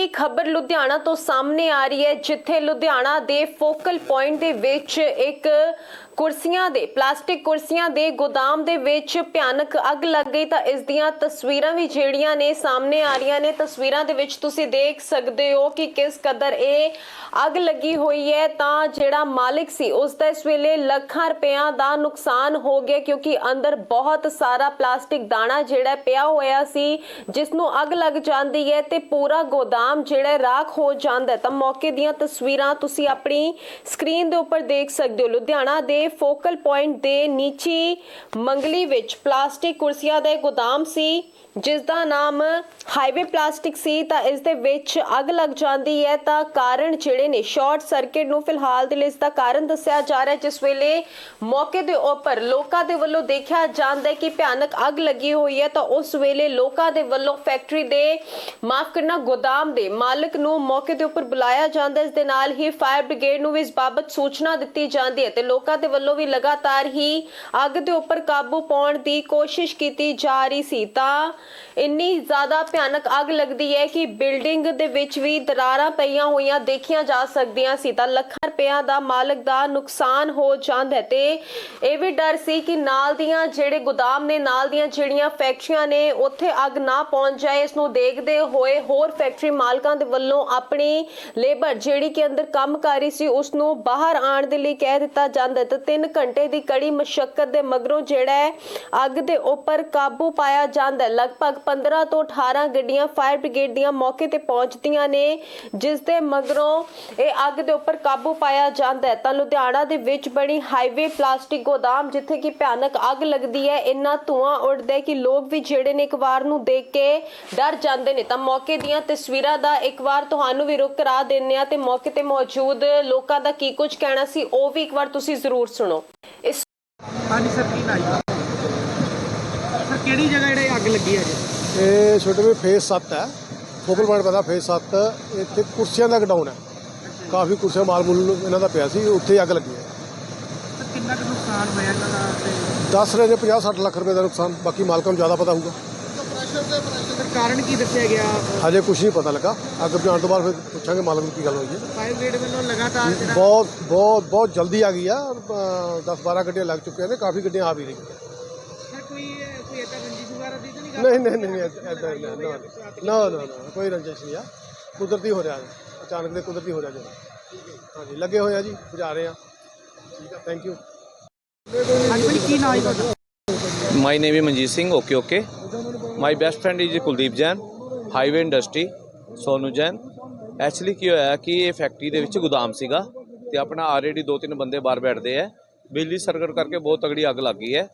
ਵੱਡੀ ਖਬਰ ਲੁਧਿਆਣਾ ਤੋਂ ਸਾਹਮਣੇ ਆ ਰਹੀ ਹੈ, ਜਿੱਥੇ ਲੁਧਿਆਣਾ ਦੇ ਫੋਕਲ ਪੁਆਇੰਟ ਦੇ ਵਿੱਚ ਇੱਕ ਕੁਰਸੀਆਂ ਦੇ, ਪਲਾਸਟਿਕ ਕੁਰਸੀਆਂ ਦੇ ਗੋਦਾਮ ਦੇ ਵਿੱਚ ਭਿਆਨਕ ਅੱਗ ਲੱਗ ਗਈ ਤਾਂ ਇਸ ਦੀਆਂ ਤਸਵੀਰਾਂ ਵੀ ਜਿਹੜੀਆਂ ਨੇ ਸਾਹਮਣੇ ਆ ਰਹੀਆਂ ਨੇ। ਤਸਵੀਰਾਂ ਦੇ ਵਿੱਚ ਤੁਸੀਂ ਦੇਖ ਸਕਦੇ ਹੋ ਕਿ ਕਿਸ ਕਦਰ ਇਹ ਅੱਗ ਲੱਗੀ ਹੋਈ ਹੈ ਤਾਂ ਜਿਹੜਾ ਮਾਲਕ ਸੀ, ਉਸ ਦਾ ਇਸ ਵੇਲੇ ਲੱਖਾਂ ਰੁਪਿਆਂ ਦਾ ਨੁਕਸਾਨ ਹੋ ਗਿਆ ਕਿਉਂਕਿ ਅੰਦਰ ਬਹੁਤ ਸਾਰਾ ਪਲਾਸਟਿਕ ਦਾਣਾ ਜਿਹੜਾ ਪਿਆ ਹੋਇਆ ਸੀ ਜਿਸ ਨੂੰ ਅੱਗ ਲੱਗ ਜਾਂਦੀ ਹੈ ਤੇ ਪੂਰਾ ਗੋਦਾਮ ਜਿਹੜਾ ਰਾਖ ਹੋ ਜਾਂਦਾ ਤਾਂ ਮੌਕੇ ਦੀਆਂ ਤਸਵੀਰਾਂ ਤੁਸੀਂ ਆਪਣੀ ਸਕਰੀਨ ਦੇ ਉੱਪਰ ਦੇਖ ਸਕਦੇ ਹੋ। ਲੁਧਿਆਣਾ ਦੇ ਫੋਕਲ ਪੁਆਇੰਟ ਦੇ ਨੀਚੀ ਮੰਗਲੀ ਵਿੱਚ ਪਲਾਸਟਿਕ ਕੁਰਸੀਆਂ ਦਾ ਗੋਦਾਮ ਸੀ ਜਿਸ ਦਾ ਨਾਮ ਹਾਈਵੇ ਪਲਾਸਟਿਕ ਸੀ, ਤਾਂ ਇਸ ਦੇ ਵਿੱਚ ਅੱਗ ਲੱਗ ਜਾਂਦੀ ਹੈ, ਤਾਂ ਕਾਰਨ ਜਿਹੜੇ ਨੇ, ਸ਼ਾਰਟ ਸਰਕਟ ਨੂੰ ਫਿਲਹਾਲ ਦੇ ਲਈ ਇਸ ਦਾ ਕਾਰਨ ਦੱਸਿਆ ਜਾ ਰਿਹਾ ਜਿਸ ਵੇਲੇ ਮੌਕੇ ਦੇ ਉੱਪਰ ਲੋਕਾਂ ਦੇ ਵੱਲੋਂ ਦੇਖਿਆ ਜਾਂਦਾ ਹੈ ਕਿ ਭਿਆਨਕ ਅੱਗ ਲੱਗੀ ਹੋਈ ਹੈ, ਤਾਂ ਉਸ ਵੇਲੇ ਲੋਕਾਂ ਦੇ ਵੱਲੋਂ ਫੈਕਟਰੀ ਦੇ ਮਾਫ ਕਰਨਾ, ਗੋਦਾਮ ਦੇ ਮਾਲਕ ਨੂੰ ਮੌਕੇ ਦੇ ਉੱਪਰ ਬੁਲਾਇਆ ਜਾਂਦਾ ਹੈ। ਇਸ ਦੇ ਨਾਲ ਹੀ ਫਾਇਰ ਬ੍ਰਿਗੇਡ ਨੂੰ ਵੀ ਇਸ ਬਾਬਤ ਸੂਚਨਾ ਦਿੱਤੀ ਜਾਂਦੀ ਹੈ ਤੇ ਲੋਕਾਂ ਦੇ ਵੱਲੋਂ ਵੀ ਲਗਾਤਾਰ ਹੀ ਅੱਗ ਦੇ ਉੱਪਰ ਕਾਬੂ ਪਾਉਣ ਦੀ ਕੋਸ਼ਿਸ਼ ਕੀਤੀ ਜਾ ਰਹੀ ਸੀ। ਤਾਂ ਇੰਨੀ ਜ਼ਿਆਦਾ ਭਿਆਨਕ ਅੱਗ ਲੱਗਦੀ ਹੈ ਕਿ ਬਿਲਡਿੰਗ ਦੇ ਵਿੱਚ ਵੀ ਦਰਾਰਾਂ ਪਈਆਂ ਹੋਈਆਂ ਦੇਖੀਆਂ ਜਾ ਸਕਦੀਆਂ ਸੀ। ਤਾਂ ਲੱਖਾਂ ਰੁਪਿਆਂ ਦਾ ਮਾਲਕ ਦਾ ਨੁਕਸਾਨ ਹੋ ਜਾਂਦਾ ਹੈ ਤੇ ਇਹ ਵੀ ਡਰ ਸੀ ਕਿ ਨਾਲ ਦੀਆਂ ਜਿਹੜੇ ਗੋਦਾਮ ਨੇ, ਨਾਲ ਦੀਆਂ ਜਿਹੜੀਆਂ ਫੈਕਟਰੀਆਂ ਨੇ, ਉੱਥੇ ਅੱਗ ਨਾ ਪਹੁੰਚ ਜਾਏ। ਇਸ ਨੂੰ ਦੇਖਦੇ ਹੋਏ ਹੋਰ ਫੈਕਟਰੀ ਮਾਲਕਾਂ ਦੇ ਵੱਲੋਂ ਆਪਣੀ ਲੇਬਰ ਜਿਹੜੀ ਕਿ ਅੰਦਰ ਕੰਮ ਕਰ ਰਹੀ ਸੀ, ਉਸ ਨੂੰ ਬਾਹਰ ਆਉਣ ਦੇ ਲਈ ਕਹਿ ਦਿੱਤਾ ਜਾਂਦਾ ਤੇ 3 ਘੰਟੇ ਦੀ ਕੜੀ ਮਸ਼ੱਕਤ ਦੇ ਮਗਰੋਂ ਜਿਹੜਾ ਹੈ, ਅੱਗ ਦੇ ਉੱਪਰ ਕਾਬੂ ਪਾਇਆ ਜਾਂਦਾ ਹੈ। ਲਗਭਗ 15 ਤੋਂ 18 ਗੱਡੀਆਂ ਫਾਇਰ ਬ੍ਰਿਗੇਡ ਦੀਆਂ ਮੌਕੇ ਤੇ ਪਹੁੰਚਦੀਆਂ ਨੇ, ਜਿਸ ਦੇ ਮਗਰੋਂ ਇਹ ਅੱਗ ਦੇ ਉੱਪਰ ਕਾਬੂ ਪਾਇਆ ਜਾਂਦਾ ਹੈ। ਤਾਂ ਲੁਧਿਆਣਾ ਦੇ ਵਿੱਚ ਬਣੀ ਹਾਈਵੇ ਪਲਾਸਟਿਕ ਗੋਦਾਮ, ਜਿੱਥੇ ਕਿ ਭਿਆਨਕ ਅੱਗ ਲੱਗਦੀ ਹੈ, ਇੰਨਾ ਧੂਆਂ ਉੱਡਦਾ ਹੈ ਕਿ ਲੋਕ ਵੀ ਜਿਹੜੇ ਨੇ ਇੱਕ ਵਾਰ ਨੂੰ ਦੇਖ ਕੇ ਡਰ ਜਾਂਦੇ ਨੇ। ਤਾਂ ਮੌਕੇ ਦੀਆਂ ਤਸਵੀਰਾਂ ਦਾ ਇੱਕ ਵਾਰ ਤੁਹਾਨੂੰ ਵੀ ਰੁਕ ਕਰਾ ਦਿੰਨੇ ਆ ਤੇ ਮੌਕੇ ਤੇ ਮੌਜੂਦ ਲੋਕਾਂ ਦਾ ਕੀ ਕੁਝ ਕਹਿਣਾ ਸੀ, ਉਹ ਵੀ ਇੱਕ ਵਾਰ ਤੁਸੀਂ ਜ਼ਰੂਰ ਸੁਣੋ। ਇਸ ਹਾਂਜੀ ਸਰ ਕੀ ਨਾਈ ਸਰ ਕਿਹੜੀ ਜਗ੍ਹਾ ਜਿਹੜੇ ਅੱਗ ਲੱਗੀ ਹੈ ਜੀ? ਇਹ ਛੋਟੇ ਵੀ ਫੇਸ 7 ਹੈ। ਫੋਕਲ ਪੁਆਇੰਟ ਪਤਾ ਫੇਸ 7 ਇੱਥੇ ਕੁਰਸੀਆਂ ਦਾ ਗਡਾਊਨ ਹੈ। ਕਾਫੀ ਕੁਰਸੀਆਂ ਮਾਲ ਮੂਲ ਇਹਨਾਂ ਦਾ ਪਿਆ ਸੀ ਉੱਥੇ ਅੱਗ ਲੱਗੀ ਹੈ। ਸਰ ਕਿੰਨਾ ਕੁ ਨੁਕਸਾਨ ਹੋਇਆ ਇਹਨਾਂ ਦਾ ਤੇ ਦੱਸ ਰਹੇ ਨੇ 50 60 ਲੱਖ ਰੁਪਏ ਦਾ ਨੁਕਸਾਨ। ਬਾਕੀ ਮਾਲਕਾਂ ਨੂੰ ਜ਼ਿਆਦਾ ਪਤਾ ਹੋਊਗਾ। ਸਰ ਕਾਰਨ ਕੀ ਦੱਸਿਆ ਗਿਆ? ਹਜੇ ਕੁਝ ਨਹੀਂ ਪਤਾ ਲੱਗਾ। ਅੱਗ ਬੁਝਾਉਣ ਤੋਂ ਬਾਅਦ ਫਿਰ ਪੁੱਛਾਂਗੇ ਮਾਲਕ ਨੂੰ ਕੀ ਗੱਲ ਹੋਈ ਹੈ। ਫਾਇਰ ਬ੍ਰਿਗੇਡ ਵੱਲੋਂ ਲਗਾਤਾਰ ਜਿਹੜਾ ਬਹੁਤ ਬਹੁਤ ਬਹੁਤ ਜਲਦੀ ਆ ਗਈ ਆ। 10 12 ਗੱਡੀਆਂ ਲੱਗ ਚੁੱਕੀਆਂ ਨੇ ਕਾਫੀ ਗੱਡੀਆਂ ਆ ਵੀ ਰਹੀਆਂ ਸਰ ਕੋਈ ਅਹ, ਕੋਈ ਏਦਾਂ ਰੰਜਿਸ਼ ਵਗੈਰਾ ਦੀ ਤਾਂ ਨਹੀਂ ਗੱਲ? ਨਹੀਂ ਨਹੀਂ ਨਹੀਂ ਨਾ ਨਾ ਨਾ ਕੋਈ ਰੰਜਿਸ਼ ਨਹੀਂ ਆ। ਕੁਦਰਤੀ ਹੋ ਰਿਹਾ। ਅਚਾਨਕ ਦੇ ਕੁਦਰਤੀ ਹੋ ਰਿਹਾ ਜੀ ਹਾਂਜੀ ਲੱਗੇ ਹੋਏ ਆ ਜੀ ਬੁਝਾ ਰਹੇ ਆ। ਠੀਕ ਆ ਥੈਂਕ ਯੂ ਹਾਂਜੀ ਕੀ ਨਾਮ ਹੈ ਤੁਹਾਡਾ? Manjeet Singh. Okay, okay. My best friend is Kuldeep Jain Highway Industry Sonu Jain actually ਕੀ ਹੋਇਆ ਕਿ ਇਹ ਫੈਕਟਰੀ ਦੇ ਵਿੱਚ ਗੋਦਾਮ ਸੀਗਾ ਤੇ ਆਪਣਾ ਆਲਰੇਡੀ ਦੋ ਤਿੰਨ ਬੰਦੇ ਬਾਹਰ ਬੈਠਦੇ ਆ। ਬਿਜਲੀ ਸਰਕਟ ਕਰਕੇ ਬਹੁਤ ਤਗੜੀ ਅੱਗ ਲੱਗ ਗਈ ਹੈ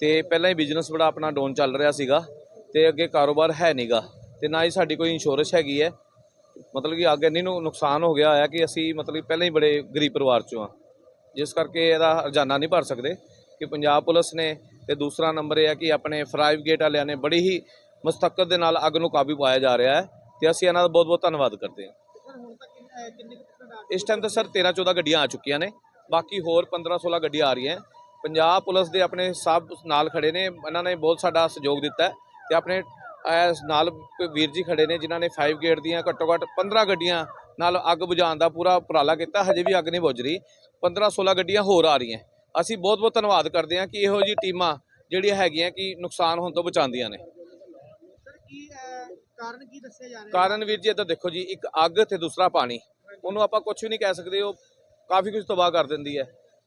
ਤੇ ਪਹਿਲਾਂ ਹੀ ਬਿਜ਼ਨਸ ਬੜਾ ਆਪਣਾ ਡਾਊਨ ਚੱਲ ਰਿਹਾ ਸੀਗਾ ਤੇ ਅੱਗੇ ਕਾਰੋਬਾਰ ਹੈ ਨਹੀਂਗਾ ਤੇ ਨਾ ਹੀ ਸਾਡੀ ਕੋਈ ਇੰਸ਼ੋਰੈਂਸ ਹੈਗੀ ਹੈ। ਮਤਲਬ ਕਿ ਅੱਗ ਇੰਨੀ ਨੂੰ, ਨੁਕਸਾਨ ਹੋ ਗਿਆ ਹੋਇਆ ਕਿ ਅਸੀਂ ਮਤਲਬ ਕਿ ਪਹਿਲਾਂ ਹੀ ਬੜੇ ਗਰੀਬ ਪਰਿਵਾਰ ਚੋਂ ਆ। ਜਿਸ ਕਰਕੇ ਇਹਦਾ ਰੁਝਾਨਾ ਨਹੀਂ ਭਰ ਸਕਦੇ ਕਿ ਪੰਜਾਬ ਪੁਲਿਸ ਨੇ ਤੇ ਦੂਸਰਾ ਨੰਬਰ ਇਹ ਹੈ ਕਿ ਆਪਣੇ ਫਰਾਈਵ ਗੇਟ ਵਾਲਿਆਂ ਨੇ ਬੜੀ ਹੀ ਮਸਤਕਤ ਦੇ ਨਾਲ ਅੱਗ ਨੂੰ ਕਾਬੂ ਪਾਇਆ ਜਾ ਰਿਹਾ ਹੈ ਤੇ ਅਸੀਂ ਇਹਨਾਂ ਦਾ ਬਹੁਤ ਬਹੁਤ ਧੰਨਵਾਦ ਕਰਦੇ ਹਾਂ। ਇਸ ਟਾਈਮ ਤਾਂ ਸਰ 13 14 ਗੱਡੀਆਂ ਆ ਚੁੱਕੀਆਂ ਨੇ, ਬਾਕੀ ਹੋਰ 15 16 ਗੱਡੀਆਂ ਆ ਰਹੀਆਂ ਪੰਜਾਬ ਪੁਲਿਸ ਦੇ ਆਪਣੇ ਸਭ ਨਾਲ ਖੜੇ ਨੇ, ਇਹਨਾਂ ਨੇ ਬਹੁਤ ਸਾਡਾ ਸਹਿਯੋਗ ਦਿੱਤਾ ਹੈ ਤੇ ਆਪਣੇ ਨਾਲ ਵੀਰ ਜੀ ਖੜੇ ਨੇ ਜਿਨ੍ਹਾਂ ਨੇ 5 ਗੇਟ ਦੀਆਂ ਘੱਟੋ ਘੱਟ 15 ਗੱਡੀਆਂ ਨਾਲ ਅੱਗ ਬੁਝਾਉਣ ਦਾ ਪੂਰਾ ਉਪਰਾਲਾ ਕੀਤਾ, ਹਜੇ ਵੀ ਅੱਗ ਨਹੀਂ ਬੁਝ ਰਹੀ। 15 16 ਗੱਡੀਆਂ ਹੋਰ ਆ ਰਹੀਆਂ ਅਸੀਂ ਬਹੁਤ ਬਹੁਤ ਧੰਨਵਾਦ ਕਰਦੇ ਹਾਂ ਕਿ ਇਹੋ ਜਿਹੀ ਟੀਮਾਂ ਜਿਹੜੀਆਂ ਹੈਗੀਆਂ ਕਿ ਨੁਕਸਾਨ ਹੋਣ ਤੋਂ ਬਚਾਉਂਦੀਆਂ ਨੇ। ਕਾਰਨ ਕੀ ਦੱਸਿਆ ਜਾ ਰਿਹਾ? ਕਾਰਨ ਵੀਰ ਜੀ ਇੱਧਰ ਦੇਖੋ ਜੀ ਇੱਕ ਅੱਗ ਤੇ ਦੂਸਰਾ ਪਾਣੀ। ਉਹਨੂੰ ਆਪਾਂ ਕੁਝ ਵੀ ਨਹੀਂ ਕਹਿ ਸਕਦੇ ਉਹ ਕਾਫੀ ਕੁਝ ਤਬਾਹ ਕਰ ਦਿੰਦੀ ਹੈ।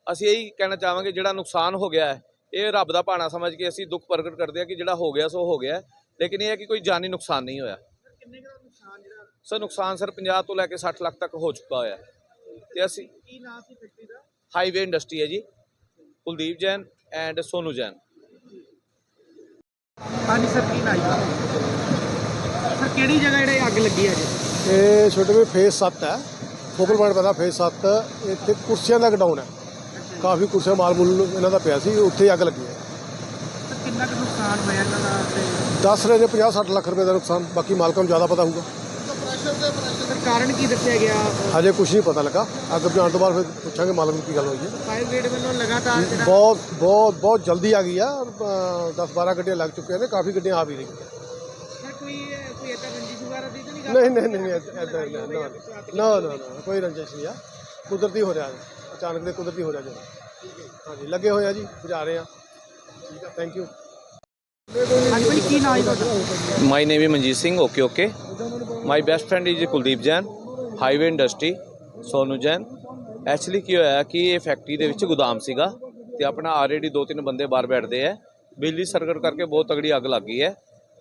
ਅਸੀਂ ਇਹੀ ਕਹਿਣਾ ਚਾਹਾਂਗੇ ਜਿਹੜਾ ਨੁਕਸਾਨ ਹੋ ਗਿਆ ਹੈ ਇਹ ਰੱਬ ਦਾ ਭਾਣਾ ਸਮਝ ਕੇ ਅਸੀਂ ਦੁੱਖ ਪ੍ਰਗਟ ਕਰਦੇ ਹਾਂ ਕਿ ਜਿਹੜਾ ਹੋ ਗਿਆ ਸੋ ਹੋ ਗਿਆ ਲੇਕਿਨ ਇਹ ਹੈ ਕਿ ਕੋਈ ਜਾਨੀ ਨੁਕਸਾਨ ਨਹੀਂ ਹੋਇਆ। ਸਰ ਕਿੰਨੇ ਕੁ ਦਾ ਨੁਕਸਾਨ ਜਿਹੜਾ? ਸਰ ਨੁਕਸਾਨ ਸਰ 50 ਤੋਂ ਲੈ ਕੇ 60 ਲੱਖ ਤੱਕ ਹੋ ਚੁੱਕਾ ਹੋਇਆ। ਤੇ ਅਸੀਂ ਕੀ ਨਾਮ ਸੀ ਫੈਕਟਰੀ ਦਾ? ਹਾਈਵੇ ਇੰਡਸਟਰੀ ਹੈ ਜੀ। ਕੁਲਦੀਪ ਜੈਨ ਐਂਡ ਸੋਨੂ ਜੈਨ। ਹਾਂਜੀ ਸਰ ਕੀ ਨਾਮ ਸਰ ਕਿਹੜੀ ਜਗ੍ਹਾ ਜਿਹੜੇ ਅੱਗ ਲੱਗੀ ਹੈ ਜੀ? ਇਹ ਛੋਟੇ ਵੀ ਫੇਸ 7 ਹੈ। ਫੋਕਲ ਪੁਆਇੰਟ ਪਤਾ ਫੇਸ 7 ਇੱਥੇ ਕੁਰਸੀਆਂ ਦਾ ਗਡਾਊਨ ਹੈ। ਕਾਫੀ ਕੁਰਸੀਆਂ ਮਾਲ ਮੂਲ ਇਹਨਾਂ ਦਾ ਪਿਆ ਸੀ ਉੱਥੇ ਹੀ ਅੱਗ ਲੱਗੀ ਹੈ। ਸਰ ਕਿੰਨਾ ਕੁ ਨੁਕਸਾਨ ਹੋਇਆ ਇਹਨਾਂ ਦਾ? ਤੇ ਦੱਸ ਰਹੇ ਨੇ 50 60 ਲੱਖ ਰੁਪਏ ਦਾ ਨੁਕਸਾਨ ਬਾਕੀ ਮਾਲਕਾਂ ਨੂੰ ਜ਼ਿਆਦਾ ਪਤਾ ਹੋਊਗਾ। ਕਾਰਨ ਕੀ ਦੱਸਿਆ ਗਿਆ? ਹਜੇ ਕੁਝ ਨਹੀਂ ਪਤਾ ਲੱਗਾ। ਅੱਗ ਬੁਝਾਉਣ ਤੋਂ ਬਾਅਦ ਫਿਰ ਪੁੱਛਾਂਗੇ ਮਾਲਕ ਨੂੰ ਕੀ ਗੱਲ ਹੋਈ ਹੈ। ਫਾਇਰ ਬ੍ਰਿਗੇਡ ਵੱਲੋਂ ਲਗਾਤਾਰ ਜਿਹੜਾ ਬਹੁਤ ਬਹੁਤ ਬਹੁਤ ਜਲਦੀ ਆ ਗਈ ਆ। 10 12 ਗੱਡੀਆਂ ਲੱਗ ਚੁੱਕੀਆਂ ਨੇ ਕਾਫੀ ਗੱਡੀਆਂ ਆ ਵੀ ਰਹੀਆਂ। ਸਰ ਕੋਈ ਕੋਈ ਏਦਾਂ ਰੰਜਿਸ਼ ਵਗੈਰਾ ਦੀ ਤਾਂ ਨਹੀਂ ਗੱਲ? ਨਹੀਂ ਨਹੀਂ ਨਹੀਂ ਐਦਾਂ ਨਾ ਨਾ ਨਾ ਨਾ ਕੋਈ ਰੰਜਿਸ਼ ਨਹੀਂ ਆ। ਕੁਦਰਤੀ ਹੋ ਰਿਹਾ। ਅਚਾਨਕ ਦੇ ਕੁਦਰਤੀ ਹੋ ਰਿਹਾ ਜੀ ਹਾਂਜੀ ਲੱਗੇ ਹੋਏ ਆ ਜੀ ਬੁਝਾ ਰਹੇ ਆ। ਠੀਕ ਆ ਥੈਂਕ ਯੂ ਹਾਂਜੀ ਭਾਈ ਕੀ ਨਾਮ ਹੈ ਤੁਹਾਡਾ? My name is Manjeet Singh okay okay my best friend is Kuldeep Jain Highway Industry Sonu Jain actually ਕੀ ਹੋਇਆ ਕਿ ਇਹ ਫੈਕਟਰੀ ਦੇ ਵਿੱਚ ਗੋਦਾਮ ਸੀਗਾ ਤੇ ਆਪਣਾ ਆਲਰੇਡੀ ਦੋ ਤਿੰਨ ਬੰਦੇ ਬਾਹਰ ਬੈਠਦੇ ਆ। ਬਿਜਲੀ ਸਰਕਟ ਕਰਕੇ ਬਹੁਤ ਤਗੜੀ ਅੱਗ ਲੱਗ ਗਈ ਹੈ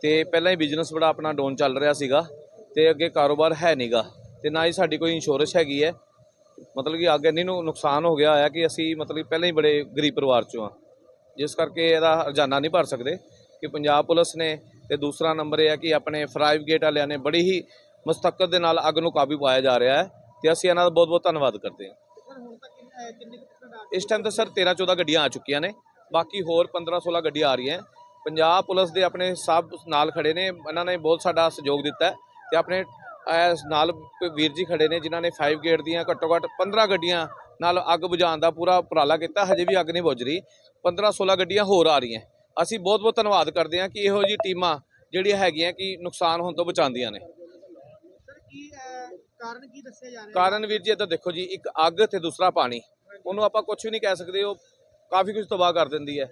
ਤੇ ਪਹਿਲਾਂ ਹੀ ਬਿਜ਼ਨਸ ਬੜਾ ਆਪਣਾ ਡਾਊਨ ਚੱਲ ਰਿਹਾ ਸੀਗਾ ਤੇ ਅੱਗੇ ਕਾਰੋਬਾਰ ਹੈ ਨਹੀਂਗਾ ਤੇ ਨਾ ਹੀ ਸਾਡੀ ਕੋਈ ਇੰਸ਼ੋਰੈਂਸ ਹੈਗੀ ਹੈ। ਮਤਲਬ ਕਿ ਅੱਗ ਇੰਨੀ ਨੂੰ, ਨੁਕਸਾਨ ਹੋ ਗਿਆ ਹੋਇਆ ਕਿ ਅਸੀਂ ਮਤਲਬ ਕਿ ਪਹਿਲਾਂ ਹੀ ਬੜੇ ਗਰੀਬ ਪਰਿਵਾਰ ਚੋਂ ਆ। ਜਿਸ ਕਰਕੇ ਇਹਦਾ ਰੁਝਾਨਾ ਨਹੀਂ ਭਰ ਸਕਦੇ ਕਿ ਪੰਜਾਬ ਪੁਲਿਸ ਨੇ ਤੇ ਦੂਸਰਾ ਨੰਬਰ ਇਹ ਹੈ ਕਿ ਆਪਣੇ ਫਰਾਈਵ ਗੇਟ ਵਾਲਿਆਂ ਨੇ ਬੜੀ ਹੀ ਮਸਤਕਤ ਦੇ ਨਾਲ ਅੱਗ ਨੂੰ ਕਾਬੂ ਪਾਇਆ ਜਾ ਰਿਹਾ ਹੈ ਤੇ ਅਸੀਂ ਇਹਨਾਂ ਦਾ ਬਹੁਤ ਬਹੁਤ ਧੰਨਵਾਦ ਕਰਦੇ ਹਾਂ। ਇਸ ਟਾਈਮ ਤਾਂ ਸਰ 13 14 ਗੱਡੀਆਂ ਆ ਚੁੱਕੀਆਂ ਨੇ, ਬਾਕੀ ਹੋਰ 15 16 ਗੱਡੀਆਂ ਆ ਰਹੀਆਂ। ਪੰਜਾਬ ਪੁਲਿਸ ਦੇ ਆਪਣੇ ਸਭ ਨਾਲ ਖੜੇ ਨੇ, ਇਹਨਾਂ ਨੇ ਬਹੁਤ ਸਾਡਾ ਸਹਿਯੋਗ ਦਿੱਤਾ ਹੈ ਤੇ ਆਪਣੇ ਨਾਲ ਵੀਰ ਜੀ ਖੜੇ ਨੇ ਜਿਨ੍ਹਾਂ ਨੇ 5 ਗੇਟ ਦੀਆਂ ਘੱਟੋ ਘੱਟ 15 ਗੱਡੀਆਂ ਨਾਲ ਅੱਗ ਬੁਝਾਉਣ ਦਾ ਪੂਰਾ ਉਪਰਾਲਾ ਕੀਤਾ, ਹਜੇ ਵੀ ਅੱਗ ਨਹੀਂ ਬੁਝ ਰਹੀ। 15 16 ਗੱਡੀਆਂ ਹੋਰ ਆ ਰਹੀਆਂ। ਅਸੀਂ ਬਹੁਤ ਬਹੁਤ ਧੰਨਵਾਦ ਕਰਦੇ ਹਾਂ ਕਿ ਇਹੋ ਜਿਹੀ ਟੀਮਾਂ ਜਿਹੜੀਆਂ ਹੈਗੀਆਂ ਕਿ ਨੁਕਸਾਨ ਹੋਣ ਤੋਂ ਬਚਾਉਂਦੀਆਂ ਨੇ। ਕਾਰਨ ਕੀ ਦੱਸਿਆ ਜਾ ਰਿਹਾ? ਕਾਰਨ ਵੀਰ ਜੀ ਇੱਧਰ ਦੇਖੋ ਜੀ ਇੱਕ ਅੱਗ ਤੇ ਦੂਸਰਾ ਪਾਣੀ। ਉਹਨੂੰ ਆਪਾਂ ਕੁਝ ਵੀ ਨਹੀਂ ਕਹਿ ਸਕਦੇ ਉਹ ਕਾਫੀ ਕੁਝ ਤਬਾਹ ਕਰ ਦਿੰਦੀ ਹੈ।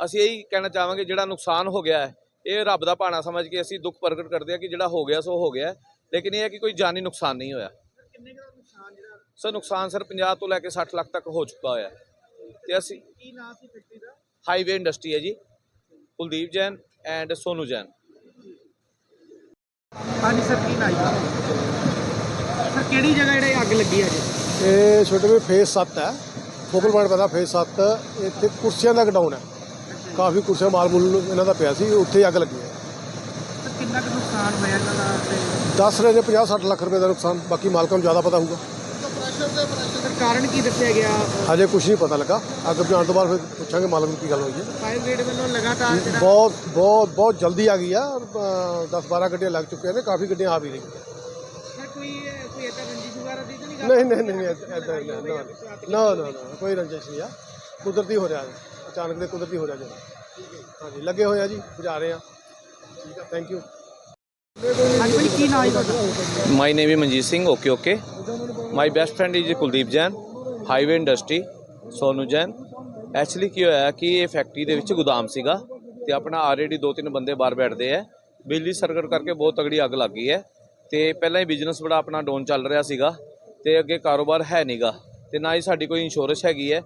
ਅਸੀਂ ਇਹੀ ਕਹਿਣਾ ਚਾਹਾਂਗੇ ਜਿਹੜਾ ਨੁਕਸਾਨ ਹੋ ਗਿਆ ਹੈ ਇਹ ਰੱਬ ਦਾ ਭਾਣਾ ਸਮਝ ਕੇ ਅਸੀਂ ਦੁੱਖ ਪ੍ਰਗਟ ਕਰਦੇ ਹਾਂ ਕਿ ਜਿਹੜਾ ਹੋ ਗਿਆ ਸੋ ਹੋ ਗਿਆ ਲੇਕਿਨ ਇਹ ਹੈ ਕਿ ਕੋਈ ਜਾਨੀ ਨੁਕਸਾਨ ਨਹੀਂ ਹੋਇਆ। ਕਿੰਨੇ ਕੁ ਦਾ ਨੁਕਸਾਨ ਜਿਹੜਾ? ਸਰ ਨੁਕਸਾਨ ਸਰ 50 ਤੋਂ ਲੈ ਕੇ 60 ਲੱਖ ਤੱਕ ਹੋ ਚੁੱਕਾ ਹੋਇਆ। ਤੇ ਅਸੀਂ ਕੀ ਨਾਮ ਸੀ ਫੈਕਟਰੀ ਦਾ? ਹਾਈਵੇ ਇੰਡਸਟਰੀ ਹੈ ਜੀ। ਕੁਲਦੀਪ ਜੈਨ ਐਂਡ ਸੋਨੂ ਜੈਨ। ਹਾਂਜੀ ਸਰ ਕੀ ਨਾਮ ਹੈ? ਸਰ ਕਿਹੜੀ ਜਗ੍ਹਾ ਜਿਹੜੇ ਅੱਗ ਲੱਗੀ ਹੈ ਜੀ? ਇਹ ਛੋਟੇ ਵੀ ਫੇਸ 7 ਹੈ। ਫੋਕਲ ਪੁਆਇੰਟ ਪਤਾ ਫੇਸ 7 ਇੱਥੇ ਕੁਰਸੀਆਂ ਦਾ ਗਡਾਊਨ ਹੈ। ਕਾਫੀ ਕੁਰਸੀਆਂ ਮਾਲ ਮੂਲ ਇਹਨਾਂ ਦਾ ਪਿਆ ਸੀ ਉੱਥੇ ਅੱਗ ਲੱਗੀ ਹੈ। ਸਰ ਕਿੰਨਾ ਕੁ ਨੁਕਸਾਨ ਹੋਇਆ ਇਹਨਾਂ ਦਾ ਤੇ ਦੱਸ ਰਹੇ ਨੇ 50 60 ਲੱਖ ਰੁਪਏ ਦਾ ਨੁਕਸਾਨ। ਬਾਕੀ ਮਾਲਕਾਂ ਨੂੰ ਜ਼ਿਆਦਾ ਪਤਾ ਹੋਊਗਾ। ਸਰ ਕਾਰਨ ਕੀ ਦੱਸਿਆ ਗਿਆ? ਹਜੇ ਕੁਝ ਨਹੀਂ ਪਤਾ ਲੱਗਾ। ਅੱਗ ਬੁਝਾਉਣ ਤੋਂ ਬਾਅਦ ਫਿਰ ਪੁੱਛਾਂਗੇ ਮਾਲਕ ਨੂੰ ਕੀ ਗੱਲ ਹੋਈ ਹੈ। ਫਾਇਰ ਬ੍ਰਿਗੇਡ ਵੱਲੋਂ ਲਗਾਤਾਰ ਜਿਹੜਾ ਬਹੁਤ ਬਹੁਤ ਬਹੁਤ ਜਲਦੀ ਆ ਗਈ ਆ। 10 12 ਗੱਡੀਆਂ ਲੱਗ ਚੁੱਕੀਆਂ ਨੇ ਕਾਫੀ ਗੱਡੀਆਂ ਆ ਵੀ ਰਹੀਆਂ। ਸਰ ਕੋਈ ਕੋਈ ਇਦਾਂ ਰੰਜਿਸ਼ ਵਗੈਰਾ ਦੀ ਤਾਂ ਨਹੀਂ ਨਹੀਂ ਨਹੀਂ ਨਹੀਂ ਐਦਾਂ ਨਾ ਨਾ ਨਾ ਨਾ ਕੋਈ ਰੰਜਿਸ਼ ਨਹੀਂ ਆ। ਕੁਦਰਤੀ ਹੋ ਰਿਹਾ ਅਚਾਨਕ ਦੇ ਕੁਦਰਤੀ ਹੋ ਰਿਹਾ ਜੀ ਹਾਂਜੀ ਲੱਗੇ ਹੋਏ ਆ ਜੀ ਬੁਝਾ ਰਹੇ ਆ। ਠੀਕ ਆ ਥੈਂਕ ਯੂ ਹਾਂਜੀ ਭਾਈ ਕੀ ਨਾਮ ਹੈ ਤੁਹਾਡਾ? My name is Manjeet Singh okay okay my best friend is Kuldeep Jain Highway Industry Sonu Jain. Actually ਕੀ ਹੋਇਆ ਕਿ ਇਹ ਫੈਕਟਰੀ ਦੇ ਵਿੱਚ ਗੋਦਾਮ ਸੀਗਾ ਤੇ ਆਪਣਾ ਆਲਰੇਡੀ ਦੋ ਤਿੰਨ ਬੰਦੇ ਬਾਹਰ ਬੈਠਦੇ ਆ। ਬਿਜਲੀ ਸਰਕਟ ਕਰਕੇ ਬਹੁਤ ਤਗੜੀ ਅੱਗ ਲੱਗ ਗਈ ਹੈ ਤੇ ਪਹਿਲਾਂ ਹੀ ਬਿਜ਼ਨਸ ਬੜਾ ਆਪਣਾ ਡਾਊਨ ਚੱਲ ਰਿਹਾ ਸੀਗਾ ਤੇ ਅੱਗੇ ਕਾਰੋਬਾਰ ਹੈ ਨਹੀਂਗਾ ਤੇ ਨਾ ਹੀ ਸਾਡੀ ਕੋਈ ਇੰਸ਼ੋਰੈਂਸ ਹੈਗੀ ਹੈ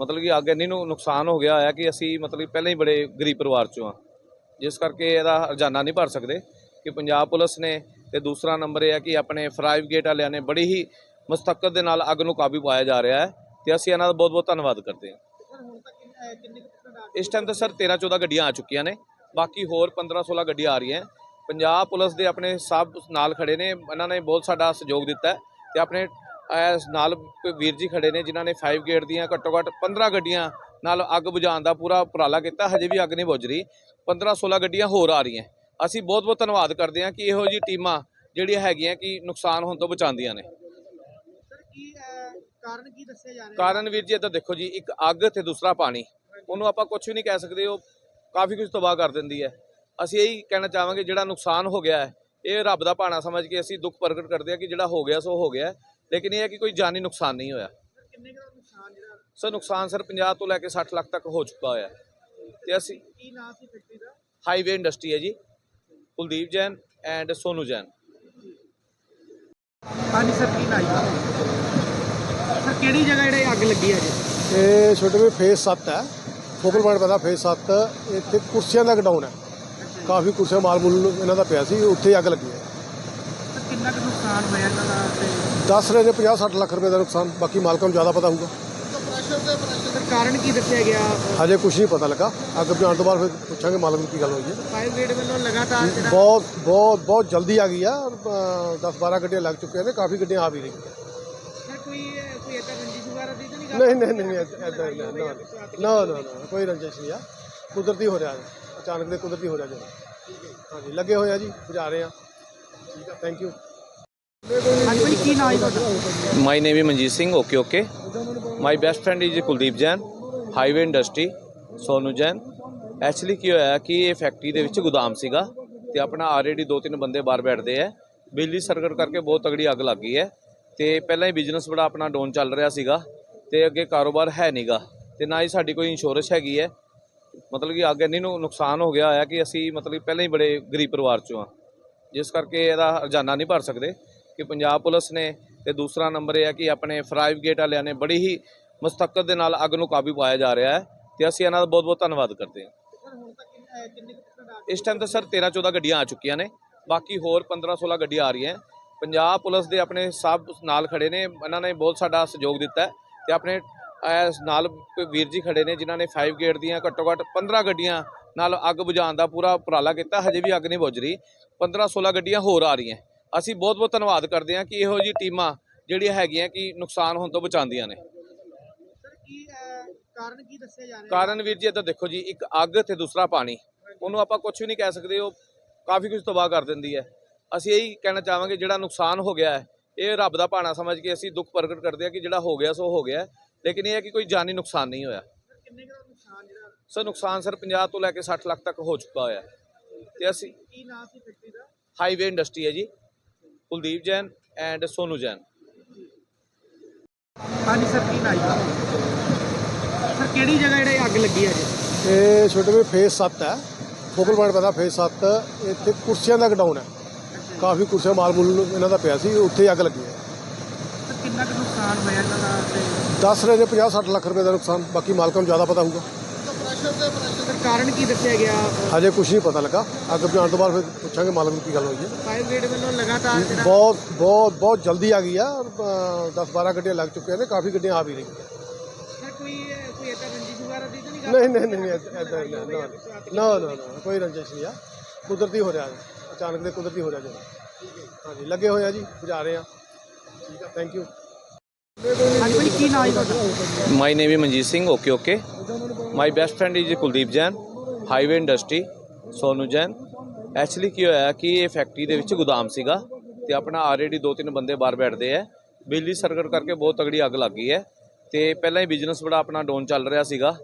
ਮਤਲਬ ਕਿ ਅੱਗ ਇੰਨੀ ਨੂੰ, ਨੁਕਸਾਨ ਹੋ ਗਿਆ ਹੋਇਆ ਕਿ ਅਸੀਂ ਮਤਲਬ ਕਿ ਪਹਿਲਾਂ ਹੀ ਬੜੇ ਗਰੀਬ ਪਰਿਵਾਰ ਚੋਂ ਆ। ਜਿਸ ਕਰਕੇ ਇਹਦਾ ਰੁਝਾਨਾ ਨਹੀਂ ਭਰ ਸਕਦੇ। ਕਿ ਪੰਜਾਬ ਪੁਲਿਸ ਨੇ ਤੇ ਦੂਸਰਾ ਨੰਬਰ ਇਹ ਹੈ ਕਿ ਆਪਣੇ ਫਰਾਈਵ ਗੇਟ ਵਾਲਿਆਂ ਨੇ ਬੜੀ ਹੀ ਮਸਤਕਤ ਦੇ ਨਾਲ ਅੱਗ ਨੂੰ ਕਾਬੂ ਪਾਇਆ ਜਾ ਰਿਹਾ ਹੈ ਤੇ ਅਸੀਂ ਇਹਨਾਂ ਦਾ ਬਹੁਤ ਬਹੁਤ ਧੰਨਵਾਦ ਕਰਦੇ ਹਾਂ। ਇਸ ਟਾਈਮ ਤਾਂ ਸਰ 13 14 ਗੱਡੀਆਂ ਆ ਚੁੱਕੀਆਂ ਨੇ, ਬਾਕੀ ਹੋਰ 15 16 ਗੱਡੀਆਂ ਆ ਰਹੀਆਂ। ਪੰਜਾਬ ਪੁਲਿਸ ਦੇ ਆਪਣੇ ਸਭ ਨਾਲ ਖੜੇ ਨੇ, ਇਹਨਾਂ ਨੇ ਬਹੁਤ ਸਾਡਾ ਸਹਿਯੋਗ ਦਿੱਤਾ ਹੈ ਤੇ ਆਪਣੇ ਨਾਲ ਵੀਰ ਜੀ ਖੜੇ ਨੇ ਜਿਨ੍ਹਾਂ ਨੇ 5 ਗੇਟ ਦੀਆਂ ਘੱਟੋ ਘੱਟ 15 ਗੱਡੀਆਂ ਨਾਲ ਅੱਗ ਬੁਝਾਉਣ ਦਾ ਪੂਰਾ ਉਪਰਾਲਾ ਕੀਤਾ, ਹਜੇ ਵੀ ਅੱਗ ਨਹੀਂ ਬੁਝ ਰਹੀ। 15 16 ਗੱਡੀਆਂ ਹੋਰ ਆ ਰਹੀਆਂ। ਅਸੀਂ ਬਹੁਤ ਬਹੁਤ ਧੰਨਵਾਦ ਕਰਦੇ ਹਾਂ ਕਿ ਇਹੋ ਜਿਹੀ ਟੀਮਾਂ ਜਿਹੜੀਆਂ ਹੈਗੀਆਂ ਕਿ ਨੁਕਸਾਨ ਹੋਣ ਤੋਂ ਬਚਾਉਂਦੀਆਂ ਨੇ। ਕਾਰਨ ਕੀ ਦੱਸਿਆ ਜਾ ਰਿਹਾ? ਕਾਰਨ ਵੀਰ ਜੀ ਇੱਧਰ ਦੇਖੋ ਜੀ ਇੱਕ ਅੱਗ ਤੇ ਦੂਸਰਾ ਪਾਣੀ। ਉਹਨੂੰ ਆਪਾਂ ਕੁਝ ਵੀ ਨਹੀਂ ਕਹਿ ਸਕਦੇ ਉਹ ਕਾਫੀ ਕੁਝ ਤਬਾਹ ਕਰ ਦਿੰਦੀ ਹੈ। ਅਸੀਂ ਇਹੀ ਕਹਿਣਾ ਚਾਹਾਂਗੇ ਜਿਹੜਾ ਨੁਕਸਾਨ ਹੋ ਗਿਆ ਹੈ ਇਹ ਰੱਬ ਦਾ ਭਾਣਾ ਸਮਝ ਕੇ ਅਸੀਂ ਦੁੱਖ ਪ੍ਰਗਟ ਕਰਦੇ ਹਾਂ ਕਿ ਜਿਹੜਾ ਹੋ ਗਿਆ ਸੋ ਹੋ ਗਿਆ ਲੇਕਿਨ ਇਹ ਹੈ ਕਿ ਕੋਈ ਜਾਨੀ ਨੁਕਸਾਨ ਨਹੀਂ ਹੋਇਆ। ਸਰ ਕਿੰਨੇ ਕੁ ਦਾ ਨੁਕਸਾਨ ਜਿਹੜਾ ਸੋ ਨੁਕਸਾਨ ਸਰ 50 ਤੋਂ ਲੈ ਕੇ 60 ਲੱਖ ਤੱਕ ਹੋ ਚੁੱਕਾ ਹੋਇਆ ਤੇ ਅਸੀਂ ਕੀ ਨਾਮ ਸੀ ਫੈਕਟਰੀ ਦਾ? ਹਾਈਵੇ ਇੰਡਸਟਰੀ ਹੈ ਜੀ। ਕੁਲਦੀਪ ਜੈਨ ਐਂਡ ਸੋਨੂ ਜੈਨ। ਹਾਂਜੀ ਸਰ ਕੀ ਨਾਮ ਸਰ ਕਿਹੜੀ ਜਗ੍ਹਾ ਜਿਹੜੇ ਅੱਗ ਲੱਗੀ ਹੈ ਜੀ? ਇਹ ਛੋਟੇ ਵੀ ਫੇਸ 7 ਹੈ। ਫੋਕਲ ਪੁਆਇੰਟ ਪਤਾ ਫੇਸ 7 ਇੱਥੇ ਕੁਰਸੀਆਂ ਦਾ ਗਡਾਊਨ ਹੈ। ਕਾਫੀ ਕੁਰਸੀਆਂ ਮਾਲ ਮੂਲ ਇਹਨਾਂ ਦਾ ਪਿਆ ਸੀ ਉੱਥੇ ਹੀ ਅੱਗ ਲੱਗੀ ਹੈ। ਸਰ ਕਿੰਨਾ ਕੁ ਨੁਕਸਾਨ ਹੋਇਆ ਇਹਨਾਂ ਦਾ ਤੇ ਦੱਸ ਰਹੇ ਨੇ 50 60 ਲੱਖ ਰੁਪਏ ਦਾ ਨੁਕਸਾਨ। ਬਾਕੀ ਮਾਲਕਾਂ ਨੂੰ ਜ਼ਿਆਦਾ ਪਤਾ ਹੋਊਗਾ। ਸਰ ਕਾਰਨ ਕੀ ਦੱਸਿਆ ਗਿਆ? ਹਜੇ ਕੁਝ ਨਹੀਂ ਪਤਾ ਲੱਗਾ। ਅੱਗ ਬੁਝਾਉਣ ਤੋਂ ਬਾਅਦ ਫਿਰ ਪੁੱਛਾਂਗੇ ਮਾਲਕ ਨੂੰ ਕੀ ਗੱਲ ਹੋਈ ਹੈ। ਫਾਇਰ ਬ੍ਰਿਗੇਡ ਵੱਲੋਂ ਲਗਾਤਾਰ ਜਿਹੜਾ ਬਹੁਤ ਬਹੁਤ ਬਹੁਤ ਜਲਦੀ ਆ ਗਈ ਆ। 10 12 ਗੱਡੀਆਂ ਲੱਗ ਚੁੱਕੀਆਂ ਨੇ ਕਾਫੀ ਗੱਡੀਆਂ ਆ ਵੀ ਰਹੀਆਂ। ਸਰ ਕੋਈ ਕੋਈ ਇਦਾਂ ਰੰਜਿਸ਼ ਵਗੈਰਾ ਦੀ ਤਾਂ ਨਹੀਂ ਨਹੀਂ ਨਹੀਂ ਨਹੀਂ ਐਦਾਂ ਨਾ ਨਾ ਨਾ ਕੋਈ ਰੰਜਿਸ਼ ਨਹੀਂ ਆ। ਕੁਦਰਤੀ ਹੋ ਰਿਹਾ ਅਚਾਨਕ ਦੇ ਕੁਦਰਤੀ ਹੋ ਰਿਹਾ ਜੀ ਹਾਂਜੀ ਲੱਗੇ ਹੋਏ ਆ ਜੀ ਬੁਝਾ ਰਹੇ ਆ। ਠੀਕ ਆ ਥੈਂਕ ਯੂ ਹਾਂਜੀ ਭਾਈ ਕੀ ਨਾਮ ਹੈ ਤੁਹਾਡਾ? My name is Manjeet Singh okay okay my best friend is Kuldeep Jain Highway Industry Sonu Jain actually ਕੀ ਹੋਇਆ ਕਿ ਇਹ ਫੈਕਟਰੀ ਦੇ ਵਿੱਚ ਗੋਦਾਮ ਸੀਗਾ ਤੇ ਆਪਣਾ ਆਲਰੇਡੀ ਦੋ ਤਿੰਨ ਬੰਦੇ ਬਾਹਰ ਬੈਠਦੇ ਆ। ਬਿਜਲੀ ਸਰਕਟ ਕਰਕੇ ਬਹੁਤ ਤਗੜੀ ਅੱਗ ਲੱਗ ਗਈ ਹੈ ਤੇ ਪਹਿਲਾਂ ਹੀ ਬਿਜ਼ਨਸ ਬੜਾ ਆਪਣਾ ਡਾਊਨ ਚੱਲ ਰਿਹਾ ਸੀਗਾ ਤੇ ਅੱਗੇ ਕਾਰੋਬਾਰ ਹੈ ਨਹੀਂਗਾ ਤੇ ਨਾ ਹੀ ਸਾਡੀ ਕੋਈ ਇੰਸ਼ੋਰੈਂਸ ਹੈਗੀ ਹੈ। ਮਤਲਬ ਕਿ ਅੱਗ ਇੰਨੀ ਨੂੰ ਨੁਕਸਾਨ ਹੋ ਗਿਆ ਹੋਇਆ ਕਿ ਅਸੀਂ ਮਤਲਬ ਕਿ ਪਹਿਲਾਂ ਹੀ ਬੜੇ ਗਰੀਬ ਪਰਿਵਾਰ ਚੋਂ ਆ। ਜਿਸ ਕਰਕੇ ਇਹਦਾ ਹਰਜਾਨਾ ਨਹੀਂ ਭਰ ਸਕਦੇ ਕਿ ਪੰਜਾਬ ਪੁਲਿਸ ਨੇ ਤੇ ਦੂਸਰਾ ਨੰਬਰ ਇਹ ਹੈ ਕਿ ਆਪਣੇ ਫਰਾਈਵ ਗੇਟ ਵਾਲਿਆਂ ਨੇ ਬੜੀ ਹੀ ਮਸਤਕਤ ਦੇ ਨਾਲ ਅੱਗ ਨੂੰ ਕਾਬੂ ਪਾਇਆ ਜਾ ਰਿਹਾ ਹੈ ਤੇ ਅਸੀਂ ਇਹਨਾਂ ਦਾ ਬਹੁਤ ਬਹੁਤ ਧੰਨਵਾਦ ਕਰਦੇ ਹਾਂ। ਇਸ ਟਾਈਮ ਤਾਂ ਸਰ 13 14 ਗੱਡੀਆਂ ਆ ਚੁੱਕੀਆਂ ਨੇ, ਬਾਕੀ ਹੋਰ 15 16 ਗੱਡੀਆਂ ਆ ਰਹੀਆਂ ਪੰਜਾਬ ਪੁਲਿਸ ਦੇ ਆਪਣੇ ਸਭ ਨਾਲ ਖੜੇ ਨੇ, ਇਹਨਾਂ ਨੇ ਬਹੁਤ ਸਾਡਾ ਸਹਿਯੋਗ ਦਿੱਤਾ ਹੈ ਤੇ ਆਪਣੇ ਨਾਲ ਵੀਰ ਜੀ ਖੜੇ ਨੇ ਜਿਨ੍ਹਾਂ ਨੇ 5 ਗੇਟ ਦੀਆਂ ਘੱਟੋ ਘੱਟ 15 ਗੱਡੀਆਂ ਨਾਲ ਅੱਗ ਬੁਝਾਉਣ ਦਾ ਪੂਰਾ ਉਪਰਾਲਾ ਕੀਤਾ, ਹਜੇ ਵੀ ਅੱਗ ਨਹੀਂ ਬੁਝ ਰਹੀ। 15 16 ਗੱਡੀਆਂ ਹੋਰ ਆ ਰਹੀਆਂ ਅਸੀਂ ਬਹੁਤ ਬਹੁਤ ਧੰਨਵਾਦ ਕਰਦੇ ਹਾਂ ਕਿ ਇਹੋ ਜਿਹੀ ਟੀਮਾਂ ਜਿਹੜੀਆਂ ਹੈਗੀਆਂ ਕਿ ਨੁਕਸਾਨ ਹੋਣ ਤੋਂ ਬਚਾਉਂਦੀਆਂ ਨੇ। ਕਾਰਨ ਕੀ ਦੱਸਿਆ ਜਾ ਰਿਹਾ ਕਾਰਨ ਵੀਰ ਜੀ ਇੱਧਰ ਦੇਖੋ ਜੀ ਇੱਕ ਅੱਗ ਤੇ ਦੂਸਰਾ ਪਾਣੀ। ਉਹਨੂੰ ਆਪਾਂ ਕੁਝ ਵੀ ਨਹੀਂ ਕਹਿ ਸਕਦੇ ਉਹ ਕਾਫੀ ਕੁਝ ਤਬਾਹ ਕਰ ਦਿੰਦੀ ਹੈ। ਅਸੀਂ ਇਹੀ ਕਹਿਣਾ ਚਾਹਾਂਗੇ ਜਿਹੜਾ ਨੁਕਸਾਨ ਹੋ ਗਿਆ ਹੈ ਇਹ ਰੱਬ ਦਾ ਭਾਣਾ ਸਮਝ ਕੇ ਅਸੀਂ ਦੁੱਖ ਪ੍ਰਗਟ ਕਰਦੇ ਹਾਂ ਕਿ ਜਿਹੜਾ ਹੋ ਗਿਆ ਸੋ ਹੋ ਗਿਆ। ਲੇਕਿਨ ਇਹ ਹੈ ਕਿ ਕੋਈ ਜਾਨੀ ਨੁਕਸਾਨ ਨਹੀਂ ਹੋਇਆ। ਸਰ ਕਿੰਨੇ ਕੁ ਦਾ ਨੁਕਸਾਨ ਜਿਹੜਾ ਸੋ ਨੁਕਸਾਨ ਸਰ 50 ਤੋਂ ਲੈ ਕੇ 60 ਲੱਖ ਤੱਕ ਹੋ ਚੁੱਕਾ ਹੋਇਆ। ਤੇ ਅਸੀਂ ਕੀ ਨਾਮ ਸੀ ਫੈਕਟਰੀ ਦਾ? ਹਾਈਵੇ ਇੰਡਸਟਰੀ ਹੈ ਜੀ। ਕੁਲਦੀਪ ਜੈਨ ਐਂਡ ਸੋਨੂ ਜੈਨ। ਹਾਂਜੀ ਸਰ ਕੀ ਨਾਮ ਸਰ ਕਿਹੜੀ ਜਗ੍ਹਾ ਜਿਹੜੇ ਅੱਗ ਲੱਗੀ ਹੈ ਜੀ? ਇਹ ਛੋਟੇ ਵੀ ਫੇਸ 7 ਹੈ। ਫੋਕਲ ਪੁਆਇੰਟ ਪਤਾ ਫੇਸ 7 ਇੱਥੇ ਕੁਰਸੀਆਂ ਦਾ ਗਡਾਊਨ ਹੈ। ਕਾਫੀ ਕੁਰਸੀਆਂ ਮਾਲ ਮੂਲ ਇਹਨਾਂ ਦਾ ਪਿਆ ਸੀ ਉੱਥੇ ਹੀ ਅੱਗ ਲੱਗੀ ਹੈ। ਸਰ ਕਿੰਨਾ ਕੁ ਨੁਕਸਾਨ ਹੋਇਆ ਇਹਨਾਂ ਦਾ ਤੇ ਦੱਸ ਰਹੇ ਨੇ 50 60 ਲੱਖ ਰੁਪਏ ਦਾ ਨੁਕਸਾਨ ਬਾਕੀ ਮਾਲਕਾਂ ਨੂੰ ਜ਼ਿਆਦਾ ਪਤਾ ਹੋਊਗਾ। ਸਰ ਕਾਰਨ ਕੀ ਦੱਸਿਆ ਗਿਆ? ਹਜੇ ਕੁਝ ਨਹੀਂ ਪਤਾ ਲੱਗਾ। ਅੱਗ ਬੁਝਾਉਣ ਤੋਂ ਬਾਅਦ ਫਿਰ ਪੁੱਛਾਂਗੇ ਮਾਲਕ ਨੂੰ ਕੀ ਗੱਲ ਹੋਈ ਹੈ। ਫਾਇਰ ਗੇਟ ਵੱਲੋਂ ਲਗਾਤਾਰ ਜਿਹੜਾ ਬਹੁਤ ਬਹੁਤ ਬਹੁਤ ਜਲਦੀ ਆ ਗਈ ਆ। 10 12 ਗੱਡੀਆਂ ਲੱਗ ਚੁੱਕੀਆਂ ਨੇ ਕਾਫੀ ਗੱਡੀਆਂ ਆ ਵੀ ਰਹੀਆਂ। ਸਰ ਕੋਈ ਕੋਈ ਇਦਾਂ ਰੰਜਿਸ਼ ਵਗੈਰਾ ਦੀ ਤਾਂ ਨਹੀਂ ਨਹੀਂ ਨਹੀਂ ਨਹੀਂ ਐਦਾਂ ਨਾ ਨਾ ਨਾ ਕੋਈ ਰੰਜਿਸ਼ ਨਹੀਂ ਆ। ਕੁਦਰਤੀ ਹੋ ਰਿਹਾ। ਅਚਾਨਕ ਦੇ ਕੁਦਰਤੀ ਹੋ ਰਿਹਾ ਜੀ। ਹਾਂਜੀ ਲੱਗੇ ਹੋਏ ਆ ਜੀ ਬੁਝਾ ਰਹੇ ਆ। ਠੀਕ ਆ ਥੈਂਕ ਯੂ ਹਾਂਜੀ ਭਾਈ ਕੀ ਨਾਮ ਹੈ ਤੁਹਾਡਾ? My name is Manjeet Singh okay okay my best friend is Kuldeep Jain Highway Industry Sonu Jain actually ਕੀ ਹੋਇਆ ਕਿ ਇਹ ਫੈਕਟਰੀ ਦੇ ਵਿੱਚ ਗੋਦਾਮ ਸੀਗਾ ਤੇ ਆਪਣਾ ਆਲਰੇਡੀ ਦੋ ਤਿੰਨ ਬੰਦੇ ਬਾਹਰ ਬੈਠਦੇ ਆ। ਬਿਜਲੀ ਸਰਕਟ ਕਰਕੇ ਬਹੁਤ ਤਗੜੀ ਅੱਗ ਲੱਗ ਗਈ ਹੈ ਤੇ ਪਹਿਲਾਂ ਹੀ ਬਿਜ਼ਨਸ ਬੜਾ ਆਪਣਾ ਡਾਊਨ ਚੱਲ ਰਿਹਾ ਸੀਗਾ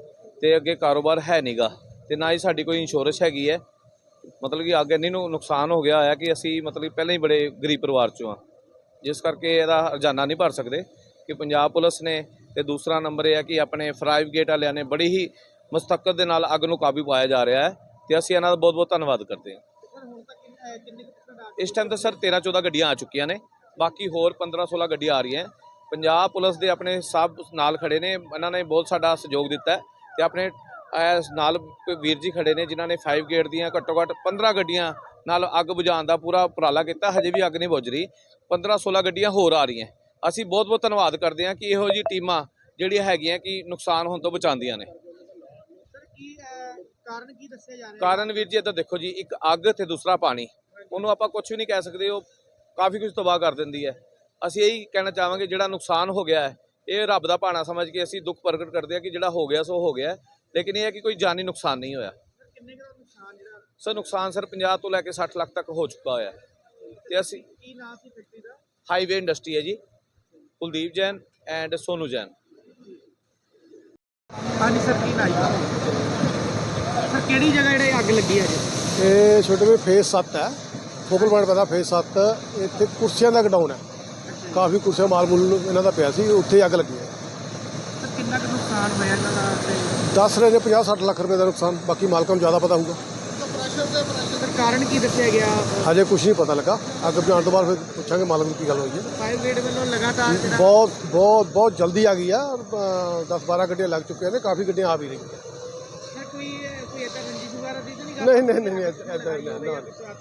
ਤੇ ਅੱਗੇ ਕਾਰੋਬਾਰ ਹੈ ਨਹੀਂਗਾ ਤੇ ਨਾ ਹੀ ਸਾਡੀ ਕੋਈ ਇੰਸ਼ੋਰੈਂਸ ਹੈਗੀ ਹੈ। ਮਤਲਬ ਕਿ ਅੱਗ ਇੰਨੀ ਨੂੰ, ਨੁਕਸਾਨ ਹੋ ਗਿਆ ਹੋਇਆ ਕਿ ਅਸੀਂ ਮਤਲਬ ਕਿ ਪਹਿਲਾਂ ਹੀ ਬੜੇ ਗਰੀਬ ਪਰਿਵਾਰ ਚੋਂ ਆ। ਜਿਸ ਕਰਕੇ ਇਹਦਾ ਹਰਜਾਨਾ ਨਹੀਂ ਭਰ ਸਕਦੇ। ਕਿ ਪੰਜਾਬ ਪੁਲਿਸ ਨੇ ਤੇ ਦੂਸਰਾ ਨੰਬਰ ਇਹ ਹੈ ਕਿ ਆਪਣੇ ਫਰਾਈਵ ਗੇਟ ਵਾਲਿਆਂ ਨੇ ਬੜੀ ਹੀ ਮਸਤਕਤ ਦੇ ਨਾਲ ਅੱਗ ਨੂੰ ਕਾਬੂ ਪਾਇਆ ਜਾ ਰਿਹਾ ਹੈ ਤੇ ਅਸੀਂ ਇਹਨਾਂ ਦਾ ਬਹੁਤ ਬਹੁਤ ਧੰਨਵਾਦ ਕਰਦੇ ਹਾਂ। ਇਸ ਟਾਈਮ ਤਾਂ ਸਰ 13 14 ਗੱਡੀਆਂ ਆ ਚੁੱਕੀਆਂ ਨੇ, ਬਾਕੀ ਹੋਰ 15 16 ਗੱਡੀਆਂ ਆ ਰਹੀਆਂ ਪੰਜਾਬ ਪੁਲਿਸ ਦੇ ਆਪਣੇ ਸਭ ਨਾਲ ਖੜੇ ਨੇ, ਇਹਨਾਂ ਨੇ ਬਹੁਤ ਸਾਡਾ ਸਹਿਯੋਗ ਦਿੱਤਾ ਹੈ ਤੇ ਆਪਣੇ ਨਾਲ ਵੀਰ ਜੀ ਖੜੇ ਨੇ ਜਿਨ੍ਹਾਂ ਨੇ 5 ਗੇਟ ਦੀਆਂ ਘੱਟੋ ਘੱਟ 15 ਗੱਡੀਆਂ ਨਾਲ ਅੱਗ ਬੁਝਾਉਣ ਦਾ ਪੂਰਾ ਉਪਰਾਲਾ ਕੀਤਾ, ਹਜੇ ਵੀ ਅੱਗ ਨਹੀਂ ਬੁਝ ਰਹੀ। 15 16 ਗੱਡੀਆਂ ਹੋਰ ਆ ਰਹੀਆਂ ਅਸੀਂ ਬਹੁਤ ਬਹੁਤ ਧੰਨਵਾਦ ਕਰਦੇ ਹਾਂ ਕਿ ਇਹੋ ਜਿਹੀ ਟੀਮਾਂ ਜਿਹੜੀਆਂ ਹੈਗੀਆਂ ਕਿ ਨੁਕਸਾਨ ਹੋਣ ਤੋਂ ਬਚਾਉਂਦੀਆਂ ਨੇ। ਸਰ ਕੀ ਅਹ, ਕਾਰਨ ਕੀ ਦੱਸਿਆ ਜਾ ਰਿਹਾ ਕਾਰਨ ਵੀਰ ਜੀ ਇੱਧਰ ਦੇਖੋ ਜੀ ਇੱਕ ਅੱਗ ਤੇ ਦੂਸਰਾ ਪਾਣੀ। ਉਹਨੂੰ ਆਪਾਂ ਕੁਝ ਵੀ ਨਹੀਂ ਕਹਿ ਸਕਦੇ ਉਹ ਕਾਫੀ ਕੁਝ ਤਬਾਹ ਕਰ ਦਿੰਦੀ ਹੈ। ਅਸੀਂ ਇਹੀ ਕਹਿਣਾ ਚਾਹਾਂਗੇ ਜਿਹੜਾ ਨੁਕਸਾਨ ਹੋ ਗਿਆ ਹੈ ਇਹ ਰੱਬ ਦਾ ਭਾਣਾ ਸਮਝ ਕੇ ਅਸੀਂ ਦੁੱਖ ਪ੍ਰਗਟ ਕਰਦੇ ਹਾਂ ਕਿ ਜਿਹੜਾ ਹੋ ਗਿਆ ਸੋ ਹੋ ਗਿਆ। ਲੇਕਿਨ ਇਹ ਹੈ ਕਿ ਕੋਈ ਜਾਨੀ ਨੁਕਸਾਨ ਨਹੀਂ ਹੋਇਆ। ਸਰ ਕਿੰਨੇ ਕੁ ਦਾ ਨੁਕਸਾਨ ਜਿਹੜਾ? ਸੋ ਨੁਕਸਾਨ ਸਰ 50 ਤੋਂ ਲੈ ਕੇ 60 ਲੱਖ ਤੱਕ ਹੋ ਚੁੱਕਾ ਹੋਇਆ ਤੇ ਅਸੀਂ ਕੀ ਨਾਮ ਸੀ ਫੈਕਟਰੀ ਦਾ? ਹਾਈਵੇ ਇੰਡਸਟਰੀ ਹੈ ਜੀ। ਕੁਲਦੀਪ ਜੈਨ ਐਂਡ ਸੋਨੂ ਜੈਨ। ਹਾਂਜੀ ਸਰ ਕੀ ਨਾਮ ਸਰ ਕਿਹੜੀ ਜਗ੍ਹਾ ਜਿਹੜੇ ਅੱਗ ਲੱਗੀ ਹੈ ਜੀ? ਇਹ ਛੋਟੇ ਵੀ ਫੇਸ 7 ਹੈ। ਫੋਕਲ ਪੁਆਇੰਟ ਪਤਾ ਫੇਸ 7 ਇੱਥੇ ਕੁਰਸੀਆਂ ਦਾ ਗਡਾਊਨ ਹੈ। ਕਾਫੀ ਕੁਰਸੀਆਂ ਮਾਲ ਮੂਲ ਇਹਨਾਂ ਦਾ ਪਿਆ ਸੀ ਉੱਥੇ ਅੱਗ ਲੱਗੀ ਹੈ। ਸਰ ਕਿੰਨਾ ਕੁ ਨੁਕਸਾਨ ਹੋਇਆ ਇਹਨਾਂ ਦਾ ਤੇ ਦੱਸ ਰਹੇ ਨੇ 50 60 ਲੱਖ ਰੁਪਏ ਦਾ ਨੁਕਸਾਨ। ਬਾਕੀ ਮਾਲਕਾਂ ਨੂੰ ਜ਼ਿਆਦਾ ਪਤਾ ਹੋਊਗਾ। ਕਾਰਨ ਕੀ ਦੱਸਿਆ ਗਿਆ? ਹਜੇ ਕੁਝ ਨਹੀਂ ਪਤਾ ਲੱਗਾ। ਅੱਗ ਬੁਝਾਉਣ ਤੋਂ ਬਾਅਦ ਫਿਰ ਪੁੱਛਾਂਗੇ ਮਾਲਕ ਨੂੰ ਕੀ ਗੱਲ ਹੋਈ ਹੈ। ਫਾਇਰ ਗੇਟ ਵੱਲੋਂ ਲਗਾਤਾਰ ਜਿਹੜਾ ਬਹੁਤ ਬਹੁਤ ਬਹੁਤ ਜਲਦੀ ਆ ਗਈ ਆ। 10 12 ਗੱਡੀਆਂ ਲੱਗ ਚੁੱਕੀਆਂ ਨੇ ਕਾਫੀ ਗੱਡੀਆਂ ਆ ਵੀ ਰਹੀਆਂ ਕੋਈ ਕੋਈ ਇਦਾਂ ਰੰਜਿਸ਼ ਵਗੈਰਾ ਦੀ ਤਾਂ ਨਹੀਂ ਨਹੀਂ ਨਹੀਂ ਨਹੀਂ ਐਦਾਂ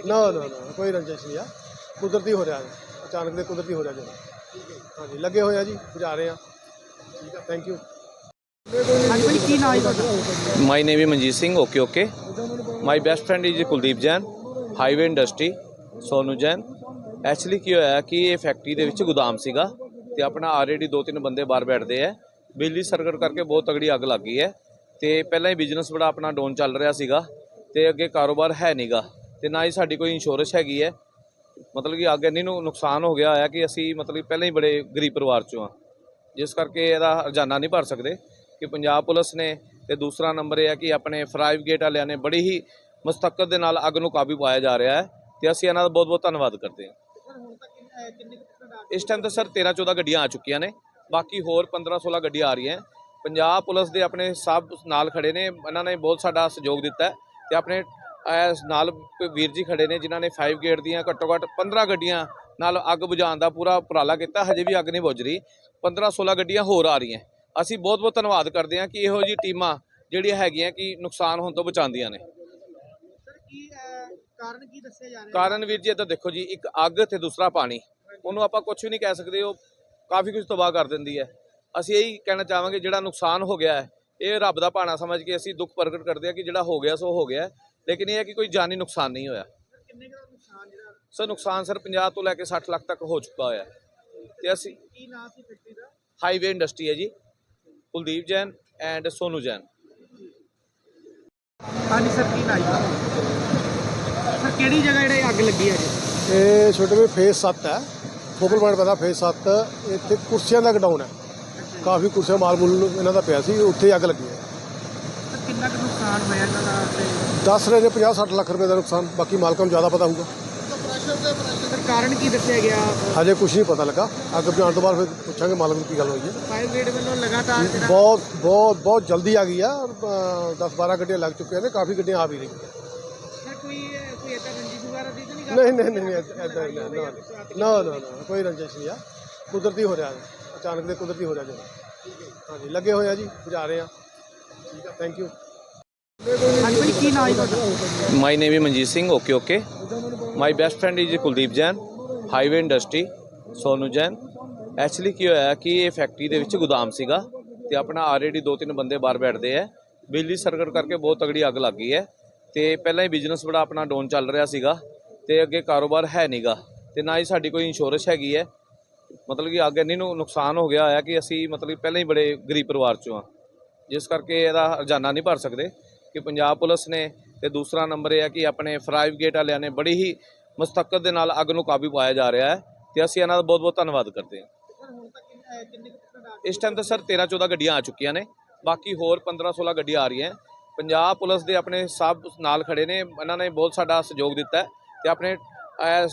ਨਾ ਨਾ ਨਾ ਕੋਈ ਰੰਜਿਸ਼ ਨਹੀਂ ਆ। ਕੁਦਰਤੀ ਹੋ ਰਿਹਾ ਅਚਾਨਕ ਦੇ ਕੁਦਰਤੀ ਹੋ ਰਿਹਾ ਜੀ। ਹਾਂਜੀ ਲੱਗੇ ਹੋਏ ਆ ਜੀ ਬੁਝਾ ਰਹੇ ਆ। ਠੀਕ ਆ ਥੈਂਕ ਯੂ ਹਾਂਜੀ ਭਾਈ ਕੀ ਨਾਮ ਹੈ ਤੁਹਾਡਾ? My name is Manjeet Singh okay okay my best friend is Kuldeep Jain Highway Industry Sonu Jain. Actually ਕੀ ਹੋਇਆ ਕਿ ਇਹ ਫੈਕਟਰੀ ਦੇ ਵਿੱਚ ਗੋਦਾਮ ਸੀਗਾ ਤੇ ਆਪਣਾ ਆਲਰੇਡੀ ਦੋ ਤਿੰਨ ਬੰਦੇ ਬਾਹਰ ਬੈਠਦੇ ਆ। ਬਿਜਲੀ ਸਰਕਟ ਕਰਕੇ ਬਹੁਤ ਤਗੜੀ ਅੱਗ ਲੱਗ ਗਈ ਹੈ ਤੇ ਪਹਿਲਾਂ ਹੀ ਬਿਜ਼ਨਸ ਬੜਾ ਆਪਣਾ ਡਾਊਨ ਚੱਲ ਰਿਹਾ ਸੀਗਾ ਤੇ ਅੱਗੇ ਕਾਰੋਬਾਰ ਹੈ ਨਹੀਂਗਾ ਤੇ ਨਾ ਹੀ ਸਾਡੀ ਕੋਈ ਇੰਸ਼ੋਰੈਂਸ ਹੈਗੀ ਹੈ ਮਤਲਬ ਕਿ ਅੱਗ ਇੰਨੀ ਨੂੰ, ਨੁਕਸਾਨ ਹੋ ਗਿਆ ਹੋਇਆ ਕਿ ਅਸੀਂ ਮਤਲਬ ਕਿ ਪਹਿਲਾਂ ਹੀ ਬੜੇ ਗਰੀਬ ਪਰਿਵਾਰ ਚੋਂ ਆ। ਜਿਸ ਕਰਕੇ ਇਹਦਾ ਹਰਜਾਨਾ ਨਹੀਂ ਭਰ ਸਕਦੇ। ਕਿ ਪੰਜਾਬ ਪੁਲਿਸ ਨੇ ਤੇ ਦੂਸਰਾ ਨੰਬਰ ਇਹ ਹੈ ਕਿ ਆਪਣੇ ਫਰਾਈਵ ਗੇਟ ਵਾਲਿਆਂ ਨੇ ਬੜੀ ਹੀ ਮਸਤਕਤ ਦੇ ਨਾਲ ਅੱਗ ਨੂੰ ਕਾਬੂ ਪਾਇਆ ਜਾ ਰਿਹਾ ਹੈ ਤੇ ਅਸੀਂ ਇਹਨਾਂ ਦਾ ਬਹੁਤ ਬਹੁਤ ਧੰਨਵਾਦ ਕਰਦੇ ਹਾਂ। ਇਸ ਟਾਈਮ ਤਾਂ ਸਰ 13 14 ਗੱਡੀਆਂ ਆ ਚੁੱਕੀਆਂ ਨੇ ਬਾਕੀ ਹੋਰ 15 16 ਗੱਡੀਆਂ ਆ ਰਹੀਆਂ। ਪੰਜਾਬ ਪੁਲਿਸ ਦੇ ਆਪਣੇ ਸਭ ਨਾਲ ਖੜੇ ਨੇ ਇਹਨਾਂ ਨੇ ਬਹੁਤ ਸਾਡਾ ਸਹਿਯੋਗ ਦਿੱਤਾ ਤੇ ਆਪਣੇ ਨਾਲ ਵੀਰ ਜੀ ਖੜੇ ਨੇ ਜਿਨ੍ਹਾਂ ਨੇ 5 ਗੇਟ ਦੀਆਂ ਘੱਟੋ ਘੱਟ 15 ਗੱਡੀਆਂ ਨਾਲ ਅੱਗ ਬੁਝਾਉਣ ਦਾ ਪੂਰਾ ਉਪਰਾਲਾ ਕੀਤਾ ਹਜੇ ਵੀ ਅੱਗ ਨਹੀਂ ਬੁਝ ਰਹੀ। 15 16 ਗੱਡੀਆਂ ਹੋਰ ਆ ਰਹੀਆਂ। ਅਸੀਂ ਬਹੁਤ ਬਹੁਤ ਧੰਨਵਾਦ ਕਰਦੇ ਹਾਂ ਕਿ ਇਹੋ ਜਿਹੀ ਟੀਮਾਂ ਜਿਹੜੀਆਂ ਹੈਗੀਆਂ ਕਿ ਨੁਕਸਾਨ ਹੋਣ ਤੋਂ ਬਚਾਉਂਦੀਆਂ ਨੇ। ਕਾਰਨ ਕੀ ਦੱਸਿਆ ਜਾ ਰਿਹਾ ਕਾਰਨ ਵੀਰ ਜੀ ਇੱਧਰ ਦੇਖੋ ਜੀ ਇੱਕ ਅੱਗ ਤੇ ਦੂਸਰਾ ਪਾਣੀ। ਉਹਨੂੰ ਆਪਾਂ ਕੁਝ ਵੀ ਨਹੀਂ ਕਹਿ ਸਕਦੇ ਉਹ ਕਾਫੀ ਕੁਝ ਤਬਾਹ ਕਰ ਦਿੰਦੀ ਹੈ। ਅਸੀਂ ਇਹੀ ਕਹਿਣਾ ਚਾਹਾਂਗੇ ਜਿਹੜਾ ਨੁਕਸਾਨ ਹੋ ਗਿਆ ਹੈ ਇਹ ਰੱਬ ਦਾ ਭਾਣਾ ਸਮਝ ਕੇ ਅਸੀਂ ਦੁੱਖ ਪ੍ਰਗਟ ਕਰਦੇ ਹਾਂ ਕਿ ਜਿਹੜਾ ਹੋ ਗਿਆ ਸੋ ਹੋ ਗਿਆ। ਲੇਕਿਨ ਇਹ ਹੈ ਕਿ ਕੋਈ ਜਾਨੀ ਨੁਕਸਾਨ ਨਹੀਂ ਹੋਇਆ। ਸਰ ਕਿੰਨੇ ਕੁ ਦਾ ਨੁਕਸਾਨ ਜਿਹੜਾ ਸੋ ਨੁਕਸਾਨ ਸਰ 50 ਤੋਂ ਲੈ ਕੇ 60 ਲੱਖ ਤੱਕ ਹੋ ਚੁੱਕਾ ਹੋਇਆ ਤੇ ਅਸੀਂ ਕੀ ਨਾਮ ਸੀ ਫੈਕਟਰੀ ਦਾ? ਹਾਈਵੇ ਇੰਡਸਟਰੀ ਹੈ ਜੀ। ਕੁਲਦੀਪ ਜੈਨ ਐਂਡ ਸੋਨੂ ਜੈਨ। ਹਾਂਜੀ ਸਰ ਕੀ ਨਾਮ ਸਰ ਕਿਹੜੀ ਜਗ੍ਹਾ ਜਿਹੜੇ ਅੱਗ ਲੱਗੀ ਹੈ ਜੀ? ਇਹ ਛੋਟੇ ਵੀ ਫੇਸ 7 ਹੈ। ਫੋਕਲ ਪੁਆਇੰਟ ਪਤਾ ਫੇਸ 7 ਇੱਥੇ ਕੁਰਸੀਆਂ ਦਾ ਗਡਾਊਨ ਹੈ। ਕਾਫੀ ਕੁਰਸੀਆਂ ਮਾਲ ਮੂਲ ਇਹਨਾਂ ਦਾ ਪਿਆ ਸੀ ਉੱਥੇ ਹੀ ਅੱਗ ਲੱਗੀ ਹੈ। ਸਰ ਕਿੰਨਾ ਕੁ ਨੁਕਸਾਨ ਹੋਇਆ ਇਹਨਾਂ ਦਾ? ਤੇ ਦੱਸ ਰਹੇ ਨੇ 50 60 ਲੱਖ ਰੁਪਏ ਦਾ ਨੁਕਸਾਨ। ਬਾਕੀ ਮਾਲਕਾਂ ਨੂੰ ਜ਼ਿਆਦਾ ਪਤਾ ਹੋਊਗਾ। ਕਾਰਨ ਕੀ ਦੱਸਿਆ ਗਿਆ? ਹਜੇ ਕੁਝ ਨਹੀਂ ਪਤਾ ਲੱਗਾ। ਅੱਗ ਬੁਝਾਉਣ ਤੋਂ ਬਾਅਦ ਫਿਰ ਪੁੱਛਾਂਗੇ ਮਾਲਕ ਨੂੰ ਕੀ ਗੱਲ ਹੋਈ ਹੈ। ਫਾਇਰ ਬ੍ਰਿਗੇਡ ਵੱਲੋਂ ਲਗਾਤਾਰ ਜਿਹੜਾ ਬਹੁਤ ਬਹੁਤ ਬਹੁਤ ਜਲਦੀ ਆ ਗਈ ਆ। 10 12 ਗੱਡੀਆਂ ਲੱਗ ਚੁੱਕੀਆਂ ਨੇ ਕਾਫੀ ਗੱਡੀਆਂ ਆ ਵੀ ਰਹੀਆਂ। ਸਰ ਕੋਈ ਕੋਈ ਇਦਾਂ ਰੰਜਿਸ਼ ਵਗੈਰਾ ਦੀ ਤਾਂ ਨਹੀਂ ਨਹੀਂ ਨਹੀਂ ਨਹੀਂ ਐਦਾਂ ਨਾ ਨਾ ਨਾ ਕੋਈ ਰੰਜਿਸ਼ ਨਹੀਂ ਆ। ਕੁਦਰਤੀ ਹੋ ਰਿਹਾ। ਅਚਾਨਕ ਦੇ ਕੁਦਰਤੀ ਹੋ ਰਿਹਾ ਜੀ ਹਾਂਜੀ ਲੱਗੇ ਹੋਏ ਆ ਜੀ ਬੁਝਾ ਰਹੇ ਆ। ਠੀਕ ਆ ਥੈਂਕ ਯੂ ਹਾਂਜੀ, ਕੀ ਨਾਮ ਹੈ ਤੁਹਾਡਾ? My name is Manjeet Singh okay okay my best friend is Kuldeep Jain Highway Industry Sonu Jain actually ਕੀ ਹੋਇਆ ਕਿ ਇਹ ਫੈਕਟਰੀ ਦੇ ਵਿੱਚ ਗੋਦਾਮ ਸੀਗਾ ਤੇ ਆਪਣਾ ਆਲਰੇਡੀ ਦੋ ਤਿੰਨ ਬੰਦੇ ਬਾਹਰ ਬੈਠਦੇ ਆ। ਬਿਜਲੀ ਸਰਕਟ ਕਰਕੇ ਬਹੁਤ ਤਗੜੀ ਅੱਗ ਲੱਗ ਗਈ ਹੈ ਤੇ ਪਹਿਲਾਂ ਹੀ ਬਿਜ਼ਨਸ ਬੜਾ ਆਪਣਾ ਡਾਊਨ ਚੱਲ ਰਿਹਾ ਸੀਗਾ ਤੇ ਅੱਗੇ ਕਾਰੋਬਾਰ ਹੈ ਨਹੀਂਗਾ ਤੇ ਨਾ ਹੀ ਸਾਡੀ ਕੋਈ ਇੰਸ਼ੋਰੈਂਸ ਹੈਗੀ ਹੈ ਮਤਲਬ ਕਿ ਅੱਗ ਇੰਨੀ ਨੂੰ, ਨੁਕਸਾਨ ਹੋ ਗਿਆ ਹੋਇਆ ਕਿ ਅਸੀਂ ਮਤਲਬ ਕਿ ਪਹਿਲਾਂ ਹੀ ਬੜੇ ਗਰੀਬ ਪਰਿਵਾਰ ਚੋਂ ਆ। ਜਿਸ ਕਰਕੇ ਇਹਦਾ ਰੋਜ਼ਾਨਾ ਨਹੀਂ ਭਰ ਸਕਦੇ। ਕਿ ਪੰਜਾਬ ਪੁਲਿਸ ਨੇ ਤੇ ਦੂਸਰਾ ਨੰਬਰ ਇਹ ਹੈ ਕਿ ਆਪਣੇ ਫਰਾਈਵ ਗੇਟ ਵਾਲਿਆਂ ਨੇ ਬੜੀ ਹੀ ਮਸਤਕਤ ਦੇ ਨਾਲ ਅੱਗ ਨੂੰ ਕਾਬੂ ਪਾਇਆ ਜਾ ਰਿਹਾ ਹੈ ਤੇ ਅਸੀਂ ਇਹਨਾਂ ਦਾ ਬਹੁਤ ਬਹੁਤ ਧੰਨਵਾਦ ਕਰਦੇ ਹਾਂ। ਇਸ ਟਾਈਮ ਤਾਂ ਸਰ 13 14 ਗੱਡੀਆਂ ਆ ਚੁੱਕੀਆਂ ਨੇ, ਬਾਕੀ ਹੋਰ 15 16 ਗੱਡੀਆਂ ਆ ਰਹੀਆਂ ਪੰਜਾਬ ਪੁਲਿਸ ਦੇ ਆਪਣੇ ਸਭ ਨਾਲ ਖੜੇ ਨੇ, ਇਹਨਾਂ ਨੇ ਬਹੁਤ ਸਾਡਾ ਸਹਿਯੋਗ ਦਿੱਤਾ ਹੈ ਤੇ ਆਪਣੇ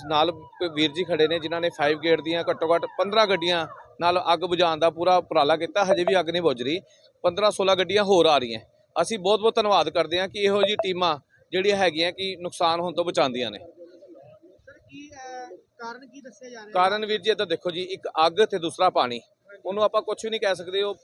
ਨਾਲ ਵੀਰ ਜੀ ਖੜੇ ਨੇ ਜਿਨ੍ਹਾਂ ਨੇ 5 ਗੇਟ ਦੀਆਂ ਘੱਟੋ ਘੱਟ 15 ਗੱਡੀਆਂ ਨਾਲ ਅੱਗ ਬੁਝਾਉਣ ਦਾ ਪੂਰਾ ਉਪਰਾਲਾ ਕੀਤਾ, ਹਜੇ ਵੀ ਅੱਗ ਨਹੀਂ ਬੁਝ ਰਹੀ। 15 16 ਗੱਡੀਆਂ ਹੋਰ ਆ ਰਹੀਆਂ ਅਸੀਂ ਬਹੁਤ ਬਹੁਤ ਧੰਨਵਾਦ ਕਰਦੇ ਹਾਂ ਕਿ ਇਹੋ ਜਿਹੀ ਟੀਮਾਂ ਜਿਹੜੀਆਂ ਹੈਗੀਆਂ ਕਿ ਨੁਕਸਾਨ ਹੋਣ ਤੋਂ ਬਚਾਉਂਦੀਆਂ ਨੇ। ਕਾਰਨ ਕੀ ਦੱਸਿਆ ਜਾ ਰਿਹਾ? ਕਾਰਨ ਵੀਰ ਜੀ ਇੱਧਰ ਦੇਖੋ ਜੀ ਇੱਕ ਅੱਗ ਤੇ ਦੂਸਰਾ ਪਾਣੀ। ਉਹਨੂੰ ਆਪਾਂ ਕੁਝ ਵੀ ਨਹੀਂ ਕਹਿ ਸਕਦੇ ਉਹ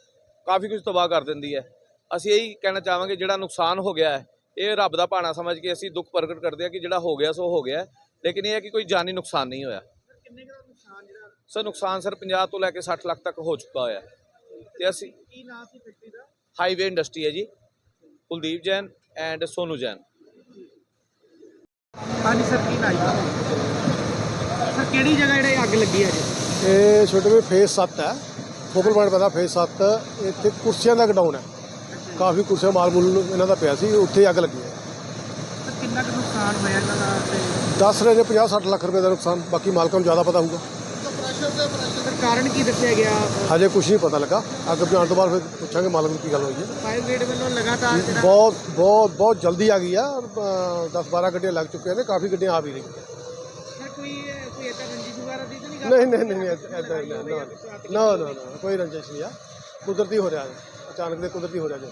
ਕਾਫੀ ਕੁਝ ਤਬਾਹ ਕਰ ਦਿੰਦੀ ਹੈ। ਅਸੀਂ ਇਹੀ ਕਹਿਣਾ ਚਾਹਾਂਗੇ ਜਿਹੜਾ ਨੁਕਸਾਨ ਹੋ ਗਿਆ ਹੈ ਇਹ ਰੱਬ ਦਾ ਭਾਣਾ ਸਮਝ ਕੇ ਅਸੀਂ ਦੁੱਖ ਪ੍ਰਗਟ ਕਰਦੇ ਹਾਂ ਕਿ ਜਿਹੜਾ ਹੋ ਗਿਆ ਸੋ ਹੋ ਗਿਆ। ਲੇਕਿਨ ਇਹ ਹੈ ਕਿ ਕੋਈ ਜਾਨੀ ਨੁਕਸਾਨ ਨਹੀਂ ਹੋਇਆ। ਸਰ ਕਿੰਨੇ ਕੁ ਦਾ ਨੁਕਸਾਨ ਜਿਹੜਾ? ਸੋ ਨੁਕਸਾਨ ਸਰ 50 ਤੋਂ ਲੈ ਕੇ 60 ਲੱਖ ਤੱਕ ਹੋ ਚੁੱਕਾ ਹੋਇਆ ਤੇ ਅਸੀਂ ਕੀ ਨਾਮ ਸੀ ਫੈਕਟਰੀ ਦਾ? ਹਾਈਵੇ ਇੰਡਸਟਰੀ ਹੈ ਜੀ। ਕੁਲਦੀਪ ਜੈਨ ਐਂਡ ਸੋਨੂ ਜੈਨ। ਹਾਂਜੀ ਸਰ ਕੀ ਨਾਮ ਹੈ? ਸਰ ਕਿਹੜੀ ਜਗ੍ਹਾ ਜਿਹੜੇ ਅੱਗ ਲੱਗੀ ਹੈ ਜੀ? ਇਹ ਛੋਟੇ ਵੀ ਫੇਸ 7 ਹੈ। ਫੋਕਲ ਪੁਆਇੰਟ ਪਤਾ ਫੇਸ 7 ਇੱਥੇ ਕੁਰਸੀਆਂ ਦਾ ਗਡਾਊਨ ਹੈ। ਕਾਫੀ ਕੁਰਸੀਆਂ ਮਾਲ ਮੂਲ ਇਹਨਾਂ ਦਾ ਪਿਆ ਸੀ ਉੱਥੇ ਅੱਗ ਲੱਗੀ ਹੈ। ਸਰ ਕਿੰਨਾ ਕੁ ਨੁਕਸਾਨ ਹੋਇਆ ਇਹਨਾਂ ਦਾ ਤੇ ਦੱਸ ਰਹੇ ਨੇ 50 60 ਲੱਖ ਰੁਪਏ ਦਾ ਨੁਕਸਾਨ ਬਾਕੀ ਮਾਲਕਾਂ ਨੂੰ ਜ਼ਿਆਦਾ ਪਤਾ ਹੋਊਗਾ। ਕਾਰਨ ਕੀ ਦੱਸਿਆ ਗਿਆ? ਹਜੇ ਕੁਝ ਨਹੀਂ ਪਤਾ ਲੱਗਾ। ਅੱਗ ਬੁਝਾਉਣ ਤੋਂ ਬਾਅਦ ਫਿਰ ਪੁੱਛਾਂਗੇ ਮਾਲਕ ਨੂੰ ਕੀ ਗੱਲ ਹੋਈ ਹੈ। ਫਾਇਰ ਬ੍ਰਿਗੇਡ ਵੱਲੋਂ ਲਗਾਤਾਰ ਜਿਹੜਾ ਬਹੁਤ ਬਹੁਤ ਬਹੁਤ ਜਲਦੀ ਆ ਗਈ ਆ। 10 12 ਗੱਡੀਆਂ ਲੱਗ ਚੁੱਕੀਆਂ ਨੇ ਕਾਫੀ ਗੱਡੀਆਂ ਆ ਵੀ ਰਹੀਆਂ। ਸਰ ਕੋਈ ਕੋਈ ਇਦਾਂ ਰੰਜਿਸ਼ ਵਗੈਰਾ ਦੀ ਤਾਂ ਨਹੀਂ ਨਹੀਂ ਨਹੀਂ ਨਹੀਂ ਐਦਾਂ ਨਾ ਨਾ ਨਾ ਕੋਈ ਰੰਜਿਸ਼ ਨਹੀਂ ਆ। ਕੁਦਰਤੀ ਹੋ ਰਿਹਾ ਅਚਾਨਕ ਦੇ ਕੁਦਰਤੀ ਹੋ ਰਿਹਾ ਜੀ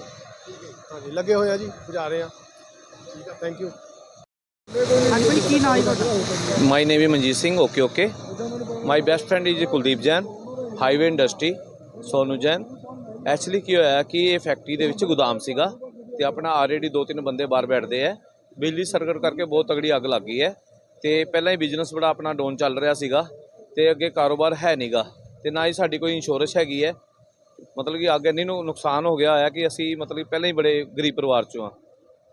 ਹਾਂਜੀ ਲੱਗੇ ਹੋਏ ਆ ਜੀ ਬੁਝਾ ਰਹੇ ਆ। ਠੀਕ ਆ ਥੈਂਕ ਯੂ ਹਾਂਜੀ ਭਾਈ, ਕੀ ਨਾਮ ਹੈ ਤੁਹਾਡਾ? My name is Manjeet Singh okay okay my best friend is Kuldeep Jain Highway Industry Sonu Jain actually ਕੀ ਹੋਇਆ ਕਿ ਇਹ ਫੈਕਟਰੀ ਦੇ ਵਿੱਚ ਗੋਦਾਮ ਸੀਗਾ ਤੇ ਆਪਣਾ ਆਲਰੇਡੀ ਦੋ ਤਿੰਨ ਬੰਦੇ ਬਾਹਰ ਬੈਠਦੇ ਆ। ਬਿਜਲੀ ਸਰਕਟ ਕਰਕੇ ਬਹੁਤ ਤਗੜੀ ਅੱਗ ਲੱਗ ਗਈ ਹੈ ਤੇ ਪਹਿਲਾਂ ਹੀ ਬਿਜ਼ਨਸ ਬੜਾ ਆਪਣਾ ਡਾਊਨ ਚੱਲ ਰਿਹਾ ਸੀਗਾ ਤੇ ਅੱਗੇ ਕਾਰੋਬਾਰ ਹੈ ਨਹੀਂਗਾ ਤੇ ਨਾ ਹੀ ਸਾਡੀ ਕੋਈ ਇੰਸ਼ੋਰੈਂਸ ਹੈਗੀ ਹੈ। ਮਤਲਬ ਕਿ ਅੱਗ ਇੰਨੀ ਨੂੰ ਨੁਕਸਾਨ ਹੋ ਗਿਆ ਹੋਇਆ ਕਿ ਅਸੀਂ ਮਤਲਬ ਕਿ ਪਹਿਲਾਂ ਹੀ ਬੜੇ ਗਰੀਬ ਪਰਿਵਾਰ ਚੋਂ ਆ।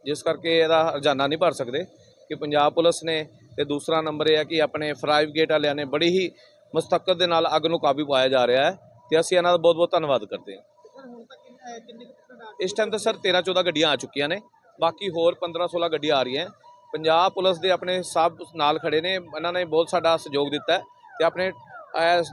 ਜਿਸ ਕਰਕੇ ਇਹਦਾ ਰੋਜ਼ਾਨਾ ਨਹੀਂ ਭਰ ਸਕਦੇ। ਕਿ ਪੰਜਾਬ ਪੁਲਿਸ ਨੇ ਤੇ ਦੂਸਰਾ ਨੰਬਰ ਇਹ ਹੈ ਕਿ ਆਪਣੇ ਫਰਾਈਵ ਗੇਟ ਵਾਲਿਆਂ ਨੇ ਬੜੀ ਹੀ ਮਸਤਕਤ ਦੇ ਨਾਲ ਅੱਗ ਨੂੰ ਕਾਬੂ ਪਾਇਆ ਜਾ ਰਿਹਾ ਹੈ ਤੇ ਅਸੀਂ ਇਹਨਾਂ ਦਾ ਬਹੁਤ ਬਹੁਤ ਧੰਨਵਾਦ ਕਰਦੇ ਹਾਂ। ਇਸ ਟਾਈਮ ਤਾਂ ਸਰ 13 14 ਗੱਡੀਆਂ ਆ ਚੁੱਕੀਆਂ ਨੇ, ਬਾਕੀ ਹੋਰ 15 16 ਗੱਡੀਆਂ ਆ ਰਹੀਆਂ ਪੰਜਾਬ ਪੁਲਿਸ ਦੇ ਆਪਣੇ ਸਭ ਨਾਲ ਖੜੇ ਨੇ, ਇਹਨਾਂ ਨੇ ਬਹੁਤ ਸਾਡਾ ਸਹਿਯੋਗ ਦਿੱਤਾ ਹੈ ਤੇ ਆਪਣੇ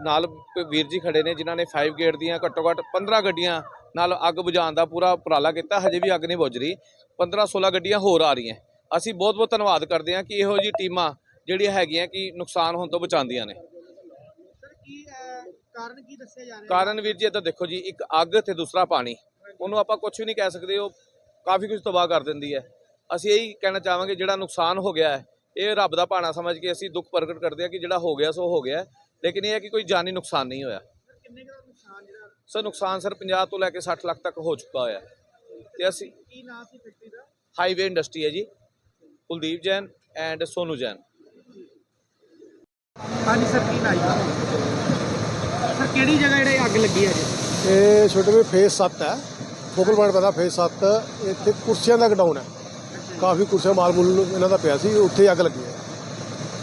ਨਾਲ ਵੀਰ ਜੀ ਖੜੇ ਨੇ ਜਿਨ੍ਹਾਂ ਨੇ 5 ਗੇਟ ਦੀਆਂ ਘੱਟੋ ਘੱਟ 15 ਗੱਡੀਆਂ ਨਾਲ ਅੱਗ ਬੁਝਾਉਣ ਦਾ ਪੂਰਾ ਉਪਰਾਲਾ ਕੀਤਾ, ਹਜੇ ਵੀ ਅੱਗ ਨਹੀਂ ਬੁਝ ਰਹੀ। 15 16 ਗੱਡੀਆਂ ਹੋਰ ਆ ਰਹੀਆਂ ਅਸੀਂ ਬਹੁਤ ਬਹੁਤ ਧੰਨਵਾਦ ਕਰਦੇ ਹਾਂ ਕਿ ਇਹੋ ਜਿਹੀ ਟੀਮਾਂ ਜਿਹੜੀਆਂ ਹੈਗੀਆਂ ਕਿ ਨੁਕਸਾਨ ਹੋਣ ਤੋਂ ਬਚਾਉਂਦੀਆਂ ਨੇ। ਕਾਰਨ ਕੀ ਦੱਸਿਆ ਜਾ ਰਿਹਾ ਕਾਰਨ ਵੀਰ ਜੀ ਇੱਧਰ ਦੇਖੋ ਜੀ ਇੱਕ ਅੱਗ ਤੇ ਦੂਸਰਾ ਪਾਣੀ। ਉਹਨੂੰ ਆਪਾਂ ਕੁਝ ਵੀ ਨਹੀਂ ਕਹਿ ਸਕਦੇ ਉਹ ਕਾਫੀ ਕੁਝ ਤਬਾਹ ਕਰ ਦਿੰਦੀ ਹੈ। ਅਸੀਂ ਇਹੀ ਕਹਿਣਾ ਚਾਹਾਂਗੇ ਜਿਹੜਾ ਨੁਕਸਾਨ ਹੋ ਗਿਆ ਹੈ ਇਹ ਰੱਬ ਦਾ ਭਾਣਾ ਸਮਝ ਕੇ ਅਸੀਂ ਦੁੱਖ ਪ੍ਰਗਟ ਕਰਦੇ ਹਾਂ ਕਿ ਜਿਹੜਾ ਹੋ ਗਿਆ ਸੋ ਹੋ ਗਿਆ। ਲੇਕਿਨ ਇਹ ਹੈ ਕਿ ਕੋਈ ਜਾਨੀ ਨੁਕਸਾਨ ਨਹੀਂ ਹੋਇਆ। ਸਰ ਕਿੰਨੇ ਕੁ ਦਾ ਨੁਕਸਾਨ ਜਿਹੜਾ ਸੋ ਨੁਕਸਾਨ ਸਰ 50 ਤੋਂ ਲੈ ਕੇ 60 ਲੱਖ ਤੱਕ ਹੋ ਚੁੱਕਾ ਹੋਇਆ। ਤੇ ਅਸੀਂ ਕੀ ਨਾਮ ਸੀ ਫੈਕਟਰੀ ਦਾ? ਹਾਈਵੇ ਇੰਡਸਟਰੀ ਹੈ ਜੀ। ਕੁਲਦੀਪ ਜੈਨ ਐਂਡ ਸੋਨੂ ਜੈਨ। ਹਾਂਜੀ ਸਰ ਕੀ ਨਾਮ ਸਰ ਕਿਹੜੀ ਜਗ੍ਹਾ ਜਿਹੜੇ ਅੱਗ ਲੱਗੀ ਹੈ ਜੀ? ਇਹ ਛੋਟੇ ਵੀ ਫੇਸ 7 ਹੈ। ਫੋਕਲ ਪੁਆਇੰਟ ਪਤਾ ਫੇਸ 7 ਇੱਥੇ ਕੁਰਸੀਆਂ ਦਾ ਗਡਾਊਨ ਹੈ। ਕਾਫੀ ਕੁਰਸੀਆਂ ਮਾਲ ਮੂਲ ਇਹਨਾਂ ਦਾ ਪਿਆ ਸੀ ਉੱਥੇ ਅੱਗ ਲੱਗੀ ਹੈ।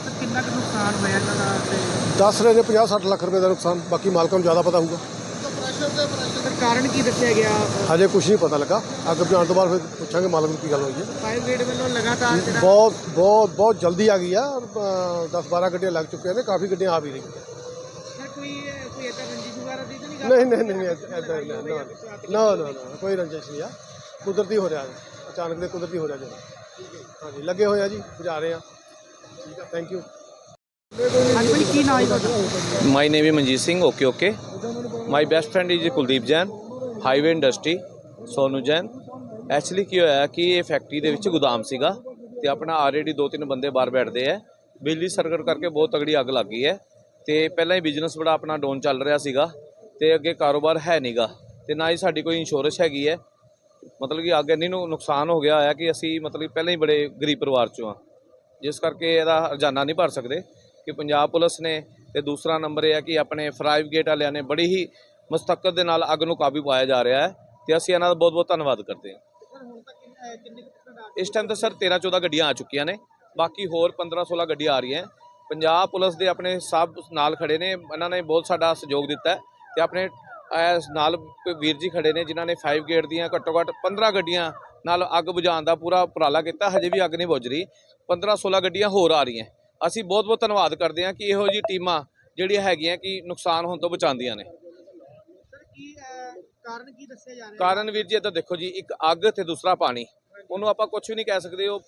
ਸਰ ਕਿੰਨਾ ਕੁ ਨੁਕਸਾਨ ਹੋਇਆ ਇਹਨਾਂ ਦਾ ਤੇ ਦੱਸ ਰਹੇ ਨੇ 50 60 ਲੱਖ ਰੁਪਏ ਦਾ ਨੁਕਸਾਨ ਬਾਕੀ ਮਾਲਕਾਂ ਨੂੰ ਜ਼ਿਆਦਾ ਪਤਾ ਹੋਊਗਾ। ਸਰ ਕਾਰਨ ਕੀ ਦੱਸਿਆ ਗਿਆ? ਹਜੇ ਕੁਝ ਨਹੀਂ ਪਤਾ ਲੱਗਾ। ਅੱਗ ਬੁਝਾਉਣ ਤੋਂ ਬਾਅਦ ਫਿਰ ਪੁੱਛਾਂਗੇ ਮਾਲਕ ਨੂੰ ਕੀ ਗੱਲ ਹੋਈ ਹੈ। ਫਾਇਰ ਬ੍ਰਿਗੇਡ ਵੱਲੋਂ ਲਗਾਤਾਰ ਜਿਹੜਾ ਬਹੁਤ ਬਹੁਤ ਬਹੁਤ ਜਲਦੀ ਆ ਗਈ ਆ। 10 12 ਗੱਡੀਆਂ ਲੱਗ ਚੁੱਕੀਆਂ ਨੇ ਕਾਫੀ ਗੱਡੀਆਂ ਆ ਵੀ ਰਹੀਆਂ। ਸਰ ਕੋਈ ਕੋਈ ਇਦਾਂ ਰੰਜਿਸ਼ ਵਗੈਰਾ ਦੀ ਤਾਂ ਨਹੀਂ ਨਹੀਂ ਨਹੀਂ ਨਹੀਂ ਐਦਾਂ ਨਾ ਨਾ ਨਾ ਕੋਈ ਰੰਜਿਸ਼ ਨਹੀਂ ਆ। ਕੁਦਰਤੀ ਹੋ ਰਿਹਾ ਅਚਾਨਕ ਦੇ ਕੁਦਰਤੀ ਹੋ ਰਿਹਾ ਜੀ ਹਾਂਜੀ ਲੱਗੇ ਹੋਏ ਆ ਜੀ ਬੁਝਾ ਰਹੇ ਆ। ਠੀਕ ਆ ਥੈਂਕ ਯੂ ਹਾਂਜੀ, ਕੀ ਨਾਮ ਹੈ ਤੁਹਾਡਾ? My name is Manjeet Singh okay okay my best friend is Kuldeep Jain Highway Industry Sonu Jain actually ਕੀ ਹੋਇਆ ਕਿ ਇਹ ਫੈਕਟਰੀ ਦੇ ਵਿੱਚ ਗੋਦਾਮ ਸੀਗਾ ਤੇ ਆਪਣਾ ਆਲਰੇਡੀ ਦੋ ਤਿੰਨ ਬੰਦੇ ਬਾਹਰ ਬੈਠਦੇ ਆ। ਬਿਜਲੀ ਸਰਕਟ ਕਰਕੇ ਬਹੁਤ ਤਗੜੀ ਅੱਗ ਲੱਗ ਗਈ ਹੈ ਤੇ ਪਹਿਲਾਂ ਹੀ ਬਿਜ਼ਨਸ ਬੜਾ ਆਪਣਾ ਡਾਊਨ ਚੱਲ ਰਿਹਾ ਸੀਗਾ ਤੇ ਅੱਗੇ ਕਾਰੋਬਾਰ ਹੈ ਨਹੀਂਗਾ ਤੇ ਨਾ ਹੀ ਸਾਡੀ ਕੋਈ ਇੰਸ਼ੋਰੈਂਸ ਹੈਗੀ ਹੈ ਮਤਲਬ ਕਿ ਅੱਗ ਇੰਨੀ ਨੂੰ, ਨੁਕਸਾਨ ਹੋ ਗਿਆ ਹੋਇਆ ਕਿ ਅਸੀਂ ਮਤਲਬ ਕਿ ਪਹਿਲਾਂ ਹੀ ਬੜੇ ਗਰੀਬ ਪਰਿਵਾਰ ਚੋਂ ਆ। ਜਿਸ ਕਰਕੇ ਇਹਦਾ ਹਰਜਾਨਾ ਨਹੀਂ ਭਰ ਸਕਦੇ। ਕਿ ਪੰਜਾਬ ਪੁਲਿਸ ਨੇ ਤੇ ਦੂਸਰਾ ਨੰਬਰ ਇਹ ਹੈ ਕਿ ਆਪਣੇ ਫਰਾਈਵ ਗੇਟ ਵਾਲਿਆਂ ਨੇ ਬੜੀ ਹੀ ਮਸਤਕਤ ਦੇ ਨਾਲ ਅੱਗ ਨੂੰ ਕਾਬੂ ਪਾਇਆ ਜਾ ਰਿਹਾ ਹੈ ਤੇ ਅਸੀਂ ਇਹਨਾਂ ਦਾ ਬਹੁਤ ਬਹੁਤ ਧੰਨਵਾਦ ਕਰਦੇ ਹਾਂ। ਇਸ ਟਾਈਮ ਤਾਂ ਸਰ 13 14 ਗੱਡੀਆਂ ਆ ਚੁੱਕੀਆਂ ਨੇ, ਬਾਕੀ ਹੋਰ 15 16 ਗੱਡੀਆਂ ਆ ਰਹੀਆਂ। ਪੰਜਾਬ ਪੁਲਿਸ ਦੇ ਆਪਣੇ ਸਭ ਨਾਲ ਖੜੇ ਨੇ, ਇਹਨਾਂ ਨੇ ਬਹੁਤ ਸਾਡਾ ਸਹਿਯੋਗ ਦਿੱਤਾ ਹੈ ਤੇ ਆਪਣੇ ਨਾਲ ਵੀਰ ਜੀ ਖੜੇ ਨੇ ਜਿਨ੍ਹਾਂ ਨੇ 5 ਗੇਟ ਦੀਆਂ ਘੱਟੋ ਘੱਟ 15 ਗੱਡੀਆਂ ਨਾਲ ਅੱਗ ਬੁਝਾਉਣ ਦਾ ਪੂਰਾ ਉਪਰਾਲਾ ਕੀਤਾ, ਹਜੇ ਵੀ ਅੱਗ ਨਹੀਂ ਬੁਝ ਰਹੀ। 15 16 ਗੱਡੀਆਂ ਹੋਰ ਆ ਰਹੀਆਂ। ਅਸੀਂ ਬਹੁਤ ਬਹੁਤ ਧੰਨਵਾਦ ਕਰਦੇ ਹਾਂ ਕਿ ਇਹੋ ਜਿਹੀ ਟੀਮਾਂ ਜਿਹੜੀਆਂ ਹੈਗੀਆਂ ਕਿ ਨੁਕਸਾਨ ਹੋਣ ਤੋਂ ਬਚਾਉਂਦੀਆਂ ਨੇ। ਕਾਰਨ ਕੀ ਦੱਸਿਆ ਜਾ ਰਿਹਾ? ਕਾਰਨ ਵੀਰ ਜੀ ਇੱਧਰ ਦੇਖੋ ਜੀ ਇੱਕ ਅੱਗ ਤੇ ਦੂਸਰਾ ਪਾਣੀ। ਉਹਨੂੰ ਆਪਾਂ ਕੁਝ ਵੀ ਨਹੀਂ ਕਹਿ ਸਕਦੇ ਉਹ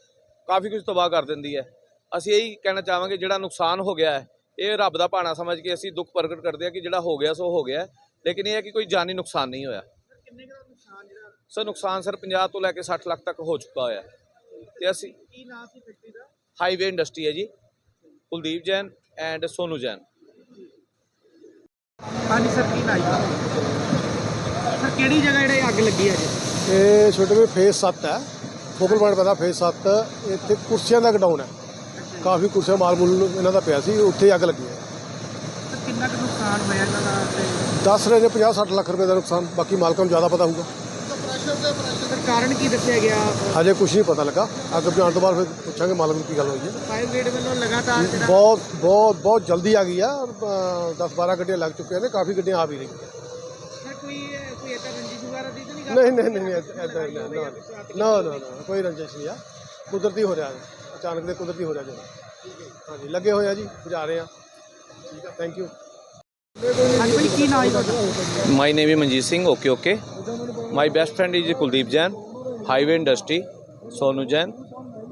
ਕਾਫੀ ਕੁਝ ਤਬਾਹ ਕਰ ਦਿੰਦੀ ਹੈ। ਅਸੀਂ ਇਹੀ ਕਹਿਣਾ ਚਾਹਾਂਗੇ ਜਿਹੜਾ ਨੁਕਸਾਨ ਹੋ ਗਿਆ ਹੈ ਇਹ ਰੱਬ ਦਾ ਭਾਣਾ ਸਮਝ ਕੇ ਅਸੀਂ ਦੁੱਖ ਪ੍ਰਗਟ ਕਰਦੇ ਹਾਂ ਕਿ ਜਿਹੜਾ ਹੋ ਗਿਆ ਸੋ ਹੋ ਗਿਆ। ਲੇਕਿਨ ਇਹ ਹੈ ਕਿ ਕੋਈ ਜਾਨੀ ਨੁਕਸਾਨ ਨਹੀਂ ਹੋਇਆ। ਸਰ ਕਿੰਨੇ ਕੁ ਦਾ ਨੁਕਸਾਨ ਜਿਹੜਾ? ਸੋ ਨੁਕਸਾਨ ਸਰ 50 ਤੋਂ ਲੈ ਕੇ 60 ਲੱਖ ਤੱਕ ਹੋ ਚੁੱਕਾ ਹੋਇਆ। ਤੇ ਅਸੀਂ ਕੀ ਨਾਮ ਸੀ ਫੈਕਟਰੀ ਦਾ? ਹਾਈਵੇ ਇੰਡਸਟਰੀ ਹੈ ਜੀ। ਕੁਲਦੀਪ ਜੈਨ ਐਂਡ ਸੋਨੂ ਜੈਨ। ਹਾਂਜੀ ਸਰ ਕੀ ਨਾਮ ਹੈ? ਸਰ ਕਿਹੜੀ ਜਗ੍ਹਾ ਜਿਹੜੇ ਅੱਗ ਲੱਗੀ ਹੈ ਜੀ? ਇਹ ਛੋਟੇ ਵੀ ਫੇਸ 7 ਹੈ। ਫੋਕਲ ਪੁਆਇੰਟ ਪਤਾ ਫੇਸ 7 ਇੱਥੇ ਕੁਰਸੀਆਂ ਦਾ ਗਡਾਊਨ ਹੈ। ਕਾਫੀ ਕੁਰਸੀਆਂ ਮਾਲ ਮੂਲ ਇਹਨਾਂ ਦਾ ਪਿਆ ਸੀ ਉੱਥੇ ਅੱਗ ਲੱਗੀ ਹੈ। ਸਰ ਕਿੰਨਾ ਕੁ ਨੁਕਸਾਨ ਹੋਇਆ ਇਹਨਾਂ ਦਾ ਤੇ ਦੱਸ ਰਹੇ ਨੇ 50 60 ਲੱਖ ਰੁਪਏ ਦਾ ਨੁਕਸਾਨ ਬਾਕੀ ਮਾਲਕਾਂ ਨੂੰ ਜ਼ਿਆਦਾ ਪਤਾ ਹੋਊਗਾ। ਸਰ ਕਾਰਨ ਕੀ ਦੱਸਿਆ ਗਿਆ? ਹਜੇ ਕੁਝ ਨਹੀਂ ਪਤਾ ਲੱਗਾ। ਅੱਗ ਬੁਝਾਉਣ ਤੋਂ ਬਾਅਦ ਫਿਰ ਪੁੱਛਾਂਗੇ ਮਾਲਕ ਨੂੰ ਕੀ ਗੱਲ ਹੋਈ ਹੈ। ਫਾਇਰ ਬ੍ਰਿਗੇਡ ਵੱਲੋਂ ਲਗਾਤਾਰ ਜਿਹੜਾ ਬਹੁਤ ਬਹੁਤ ਬਹੁਤ ਜਲਦੀ ਆ ਗਈ ਆ। 10 12 ਗੱਡੀਆਂ ਲੱਗ ਚੁੱਕੀਆਂ ਨੇ ਕਾਫੀ ਗੱਡੀਆਂ ਆ ਵੀ ਰਹੀਆਂ। ਸਰ ਕੋਈ ਕੋਈ ਇਦਾਂ ਰੰਜਿਸ਼ ਵਗੈਰਾ ਦੀ ਤਾਂ ਨਹੀਂ ਨਹੀਂ ਨਹੀਂ ਨਹੀਂ ਐਦਾਂ ਨਾ ਨਾ ਨਾ ਨਾ ਕੋਈ ਰੰਜਿਸ਼ ਨਹੀਂ ਆ। ਕੁਦਰਤੀ ਹੋ ਰਿਹਾ। ਅਚਾਨਕ ਦੇ ਕੁਦਰਤੀ ਹੋ ਰਿਹਾ ਜੀ ਹਾਂਜੀ ਲੱਗੇ ਹੋਏ ਆ ਜੀ ਬੁਝਾ ਰਹੇ ਆ। ਠੀਕ ਆ ਥੈਂਕ ਯੂ ਹਾਂਜੀ ਭਾਈ ਕੀ ਨਾਮ ਹੈ ਤੁਹਾਡਾ? My name is Manjeet Singh okay okay my best friend is Kuldeep Jain Highway Industry Sonu Jain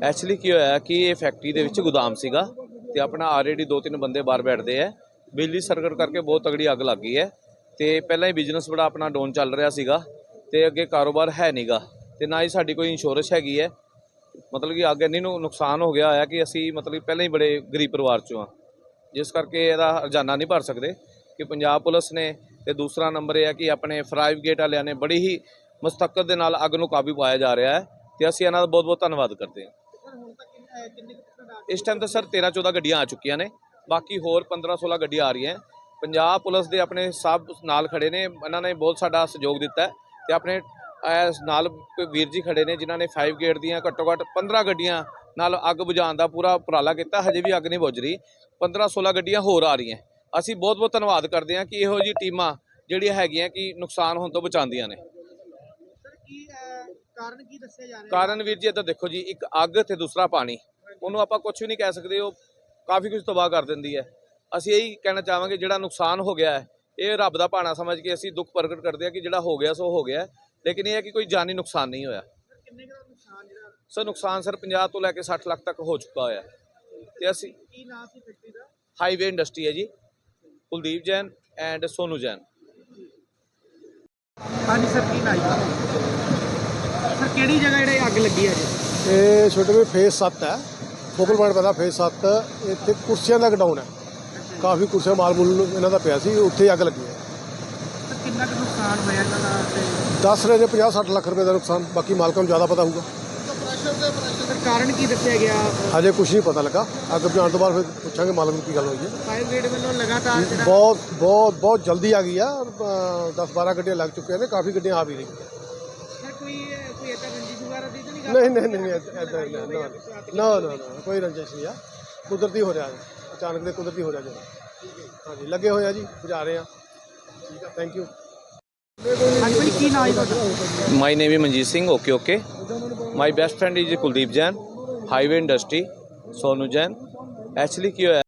actually ਕੀ ਹੋਇਆ ਕਿ ਇਹ ਫੈਕਟਰੀ ਦੇ ਵਿੱਚ ਗੋਦਾਮ ਸੀਗਾ ਤੇ ਆਪਣਾ ਆਲਰੇਡੀ ਦੋ ਤਿੰਨ ਬੰਦੇ ਬਾਹਰ ਬੈਠਦੇ ਆ। ਬਿਜਲੀ ਸਰਕਟ ਕਰਕੇ ਬਹੁਤ ਤਗੜੀ ਅੱਗ ਲੱਗ ਗਈ ਹੈ ਤੇ ਪਹਿਲਾਂ ਹੀ ਬਿਜ਼ਨਸ ਬੜਾ ਆਪਣਾ ਡਾਊਨ ਚੱਲ ਰਿਹਾ ਸੀਗਾ ਤੇ ਅੱਗੇ ਕਾਰੋਬਾਰ ਹੈ ਨਹੀਂਗਾ ਤੇ ਨਾ ਹੀ ਸਾਡੀ ਕੋਈ ਇੰਸ਼ੋਰੈਂਸ ਹੈਗੀ ਹੈ। ਮਤਲਬ ਕਿ ਅੱਗ ਇੰਨੀ ਨੂੰ, ਨੁਕਸਾਨ ਹੋ ਗਿਆ ਹੋਇਆ ਕਿ ਅਸੀਂ ਮਤਲਬ ਕਿ ਪਹਿਲਾਂ ਹੀ ਬੜੇ ਗਰੀਬ ਪਰਿਵਾਰ ਚੋਂ ਆ। ਜਿਸ ਕਰਕੇ ਇਹਦਾ ਹਰਜਾਨਾ ਨਹੀਂ ਭਰ ਸਕਦੇ ਕਿ ਪੰਜਾਬ ਪੁਲਿਸ ਨੇ ਤੇ ਦੂਸਰਾ ਨੰਬਰ ਇਹ ਹੈ ਕਿ ਆਪਣੇ ਫਰਾਈਵ ਗੇਟ ਵਾਲਿਆਂ ਨੇ ਬੜੀ ਹੀ ਮਸਤਕਤ ਦੇ ਨਾਲ ਅੱਗ ਨੂੰ ਕਾਬੂ ਪਾਇਆ ਜਾ ਰਿਹਾ ਹੈ ਤੇ ਅਸੀਂ ਇਹਨਾਂ ਦਾ ਬਹੁਤ ਬਹੁਤ ਧੰਨਵਾਦ ਕਰਦੇ ਹਾਂ। ਇਸ ਟਾਈਮ ਤਾਂ ਸਰ 13 14 ਗੱਡੀਆਂ ਆ ਚੁੱਕੀਆਂ ਨੇ, ਬਾਕੀ ਹੋਰ 15 16 ਗੱਡੀਆਂ ਆ ਰਹੀਆਂ ਪੰਜਾਬ ਪੁਲਿਸ ਦੇ ਆਪਣੇ ਸਭ ਨਾਲ ਖੜੇ ਨੇ, ਇਹਨਾਂ ਨੇ ਬਹੁਤ ਸਾਡਾ ਸਹਿਯੋਗ ਦਿੱਤਾ ਹੈ ਤੇ ਆਪਣੇ ਨਾਲ ਵੀਰ ਜੀ ਖੜੇ ਨੇ ਜਿਨ੍ਹਾਂ ਨੇ 5 ਗੇਟ ਦੀਆਂ ਘੱਟੋ ਘੱਟ 15 ਗੱਡੀਆਂ ਨਾਲ ਅੱਗ ਬੁਝਾਉਣ ਦਾ ਪੂਰਾ ਉਪਰਾਲਾ ਕੀਤਾ, ਹਜੇ ਵੀ ਅੱਗ ਨਹੀਂ ਬੁਝ ਰਹੀ। 15 16 ਗੱਡੀਆਂ ਹੋਰ ਆ ਰਹੀਆਂ ਅਸੀਂ ਬਹੁਤ ਬਹੁਤ ਧੰਨਵਾਦ ਕਰਦੇ ਹਾਂ ਕਿ ਇਹੋ ਜਿਹੀ ਟੀਮਾਂ ਜਿਹੜੀਆਂ ਹੈਗੀਆਂ ਕਿ ਨੁਕਸਾਨ ਹੋਣ ਤੋਂ ਬਚਾਉਂਦੀਆਂ ਨੇ। ਕਾਰਨ ਕੀ ਦੱਸਿਆ ਜਾ ਰਿਹਾ ਕਾਰਨ ਵੀਰ ਜੀ ਇੱਧਰ ਦੇਖੋ ਜੀ ਇੱਕ ਅੱਗ ਤੇ ਦੂਸਰਾ ਪਾਣੀ। ਉਹਨੂੰ ਆਪਾਂ ਕੁਝ ਵੀ ਨਹੀਂ ਕਹਿ ਸਕਦੇ ਉਹ ਕਾਫੀ ਕੁਝ ਤਬਾਹ ਕਰ ਦਿੰਦੀ ਹੈ। ਅਸੀਂ ਇਹੀ ਕਹਿਣਾ ਚਾਹਾਂਗੇ ਜਿਹੜਾ ਨੁਕਸਾਨ ਹੋ ਗਿਆ ਹੈ ਇਹ ਰੱਬ ਦਾ ਭਾਣਾ ਸਮਝ ਕੇ ਅਸੀਂ ਦੁੱਖ ਪ੍ਰਗਟ ਕਰਦੇ ਹਾਂ ਕਿ ਜਿਹੜਾ ਹੋ ਗਿਆ ਸੋ ਹੋ ਗਿਆ। ਲੇਕਿਨ ਇਹ ਹੈ ਕਿ ਕੋਈ ਜਾਨੀ ਨੁਕਸਾਨ ਨਹੀਂ ਹੋਇਆ। ਸਰ ਕਿੰਨੇ ਕੁ ਦਾ ਨੁਕਸਾਨ ਜਿਹੜਾ? ਸੋ ਨੁਕਸਾਨ ਸਰ 50 ਤੋਂ ਲੈ ਕੇ 60 ਲੱਖ ਤੱਕ ਹੋ ਚੁੱਕਾ ਹੋਇਆ। ਤੇ ਅਸੀਂ ਕੀ ਨਾਮ ਸੀ ਫੈਕਟਰੀ ਦਾ? ਹਾਈਵੇ ਇੰਡਸਟਰੀ ਹੈ ਜੀ। ਕੁਲਦੀਪ ਜੈਨ ਐਂਡ ਸੋਨੂ ਜੈਨ। ਹਾਂਜੀ ਸਰ ਕੀ ਨਾਮ ਹੈ? ਸਰ ਕਿਹੜੀ ਜਗ੍ਹਾ ਜਿਹੜੇ ਅੱਗ ਲੱਗੀ ਹੈ ਜੀ? ਇਹ ਛੋਟੇ ਵੀ ਫੇਸ 7 ਹੈ। ਫੋਕਲ ਪੁਆਇੰਟ ਪੈਦਾ ਫੇਸ 7 ਇੱਥੇ ਕੁਰਸੀਆਂ ਦਾ ਗਡਾਊਨ ਹੈ। ਕਾਫੀ ਕੁਰਸੀਆਂ ਮਾਲ ਮੂਲ ਇਹਨਾਂ ਦਾ ਪਿਆ ਸੀ ਉੱਥੇ ਅੱਗ ਲੱਗੀ ਹੈ। ਸਰ ਕਿੰਨਾ ਕੁ ਨੁਕਸਾਨ ਹੋਇਆ ਇਹਨਾਂ ਦਾ ਤੇ ਦੱਸ ਰਹੇ ਨੇ 50 60 ਲੱਖ ਰੁਪਏ ਦਾ ਨੁਕਸਾਨ ਬਾਕੀ ਮਾਲਕਾਂ ਨੂੰ ਜ਼ਿਆਦਾ ਪਤਾ ਹੋਊਗਾ। ਕਾਰਨ ਕੀ ਦੱਸਿਆ ਗਿਆ? ਹਜੇ ਕੁਝ ਨਹੀਂ ਪਤਾ ਲੱਗਾ। ਅੱਗ ਬੁਝਾਉਣ ਤੋਂ ਬਾਅਦ ਫਿਰ ਪੁੱਛਾਂਗੇ ਮਾਲਕ ਨੂੰ ਕੀ ਗੱਲ ਹੋਈ ਹੈ। ਫਾਇਰ ਬ੍ਰਿਗੇਡ ਵੱਲੋਂ ਲਗਾਤਾਰ ਜਿਹੜਾ ਬਹੁਤ ਬਹੁਤ ਬਹੁਤ ਜਲਦੀ ਆ ਗਈ ਆ। 10 12 ਗੱਡੀਆਂ ਲੱਗ ਚੁੱਕੀਆਂ ਨੇ ਕਾਫੀ ਗੱਡੀਆਂ ਆ ਵੀ ਰਹੀਆਂ ਕੋਈ ਕੋਈ ਇਦਾਂ ਰੰਜਿਸ਼ ਵਗੈਰਾ ਦੀ ਤਾਂ ਨਹੀਂ ਨਹੀਂ ਨਹੀਂ ਨਹੀਂ ਐਦਾਂ ਨਾ ਨਾ ਨਾ ਕੋਈ ਰੰਜਿਸ਼ ਨਹੀਂ ਆ। ਕੁਦਰਤੀ ਹੋ ਰਿਹਾ ਹੈ। ਅਚਾਨਕ ਦੇ ਕੁਦਰਤੀ ਹੋ ਰਿਹਾ ਜੀ ਹਾਂਜੀ ਲੱਗੇ ਹੋਏ ਆ ਜੀ ਬੁਝਾ ਰਹੇ ਆ। ਠੀਕ ਆ ਥੈਂਕ ਯੂ ਹਾਂਜੀ ਭਾਈ ਕੀ ਨਾਮ ਹੈ ਤੁਹਾਡਾ? My name is Manjeet Singh okay okay. My best friend is Kuldeep Jain Highway Industry Sonu Jain actually ਕੀ ਹੋਇਆ?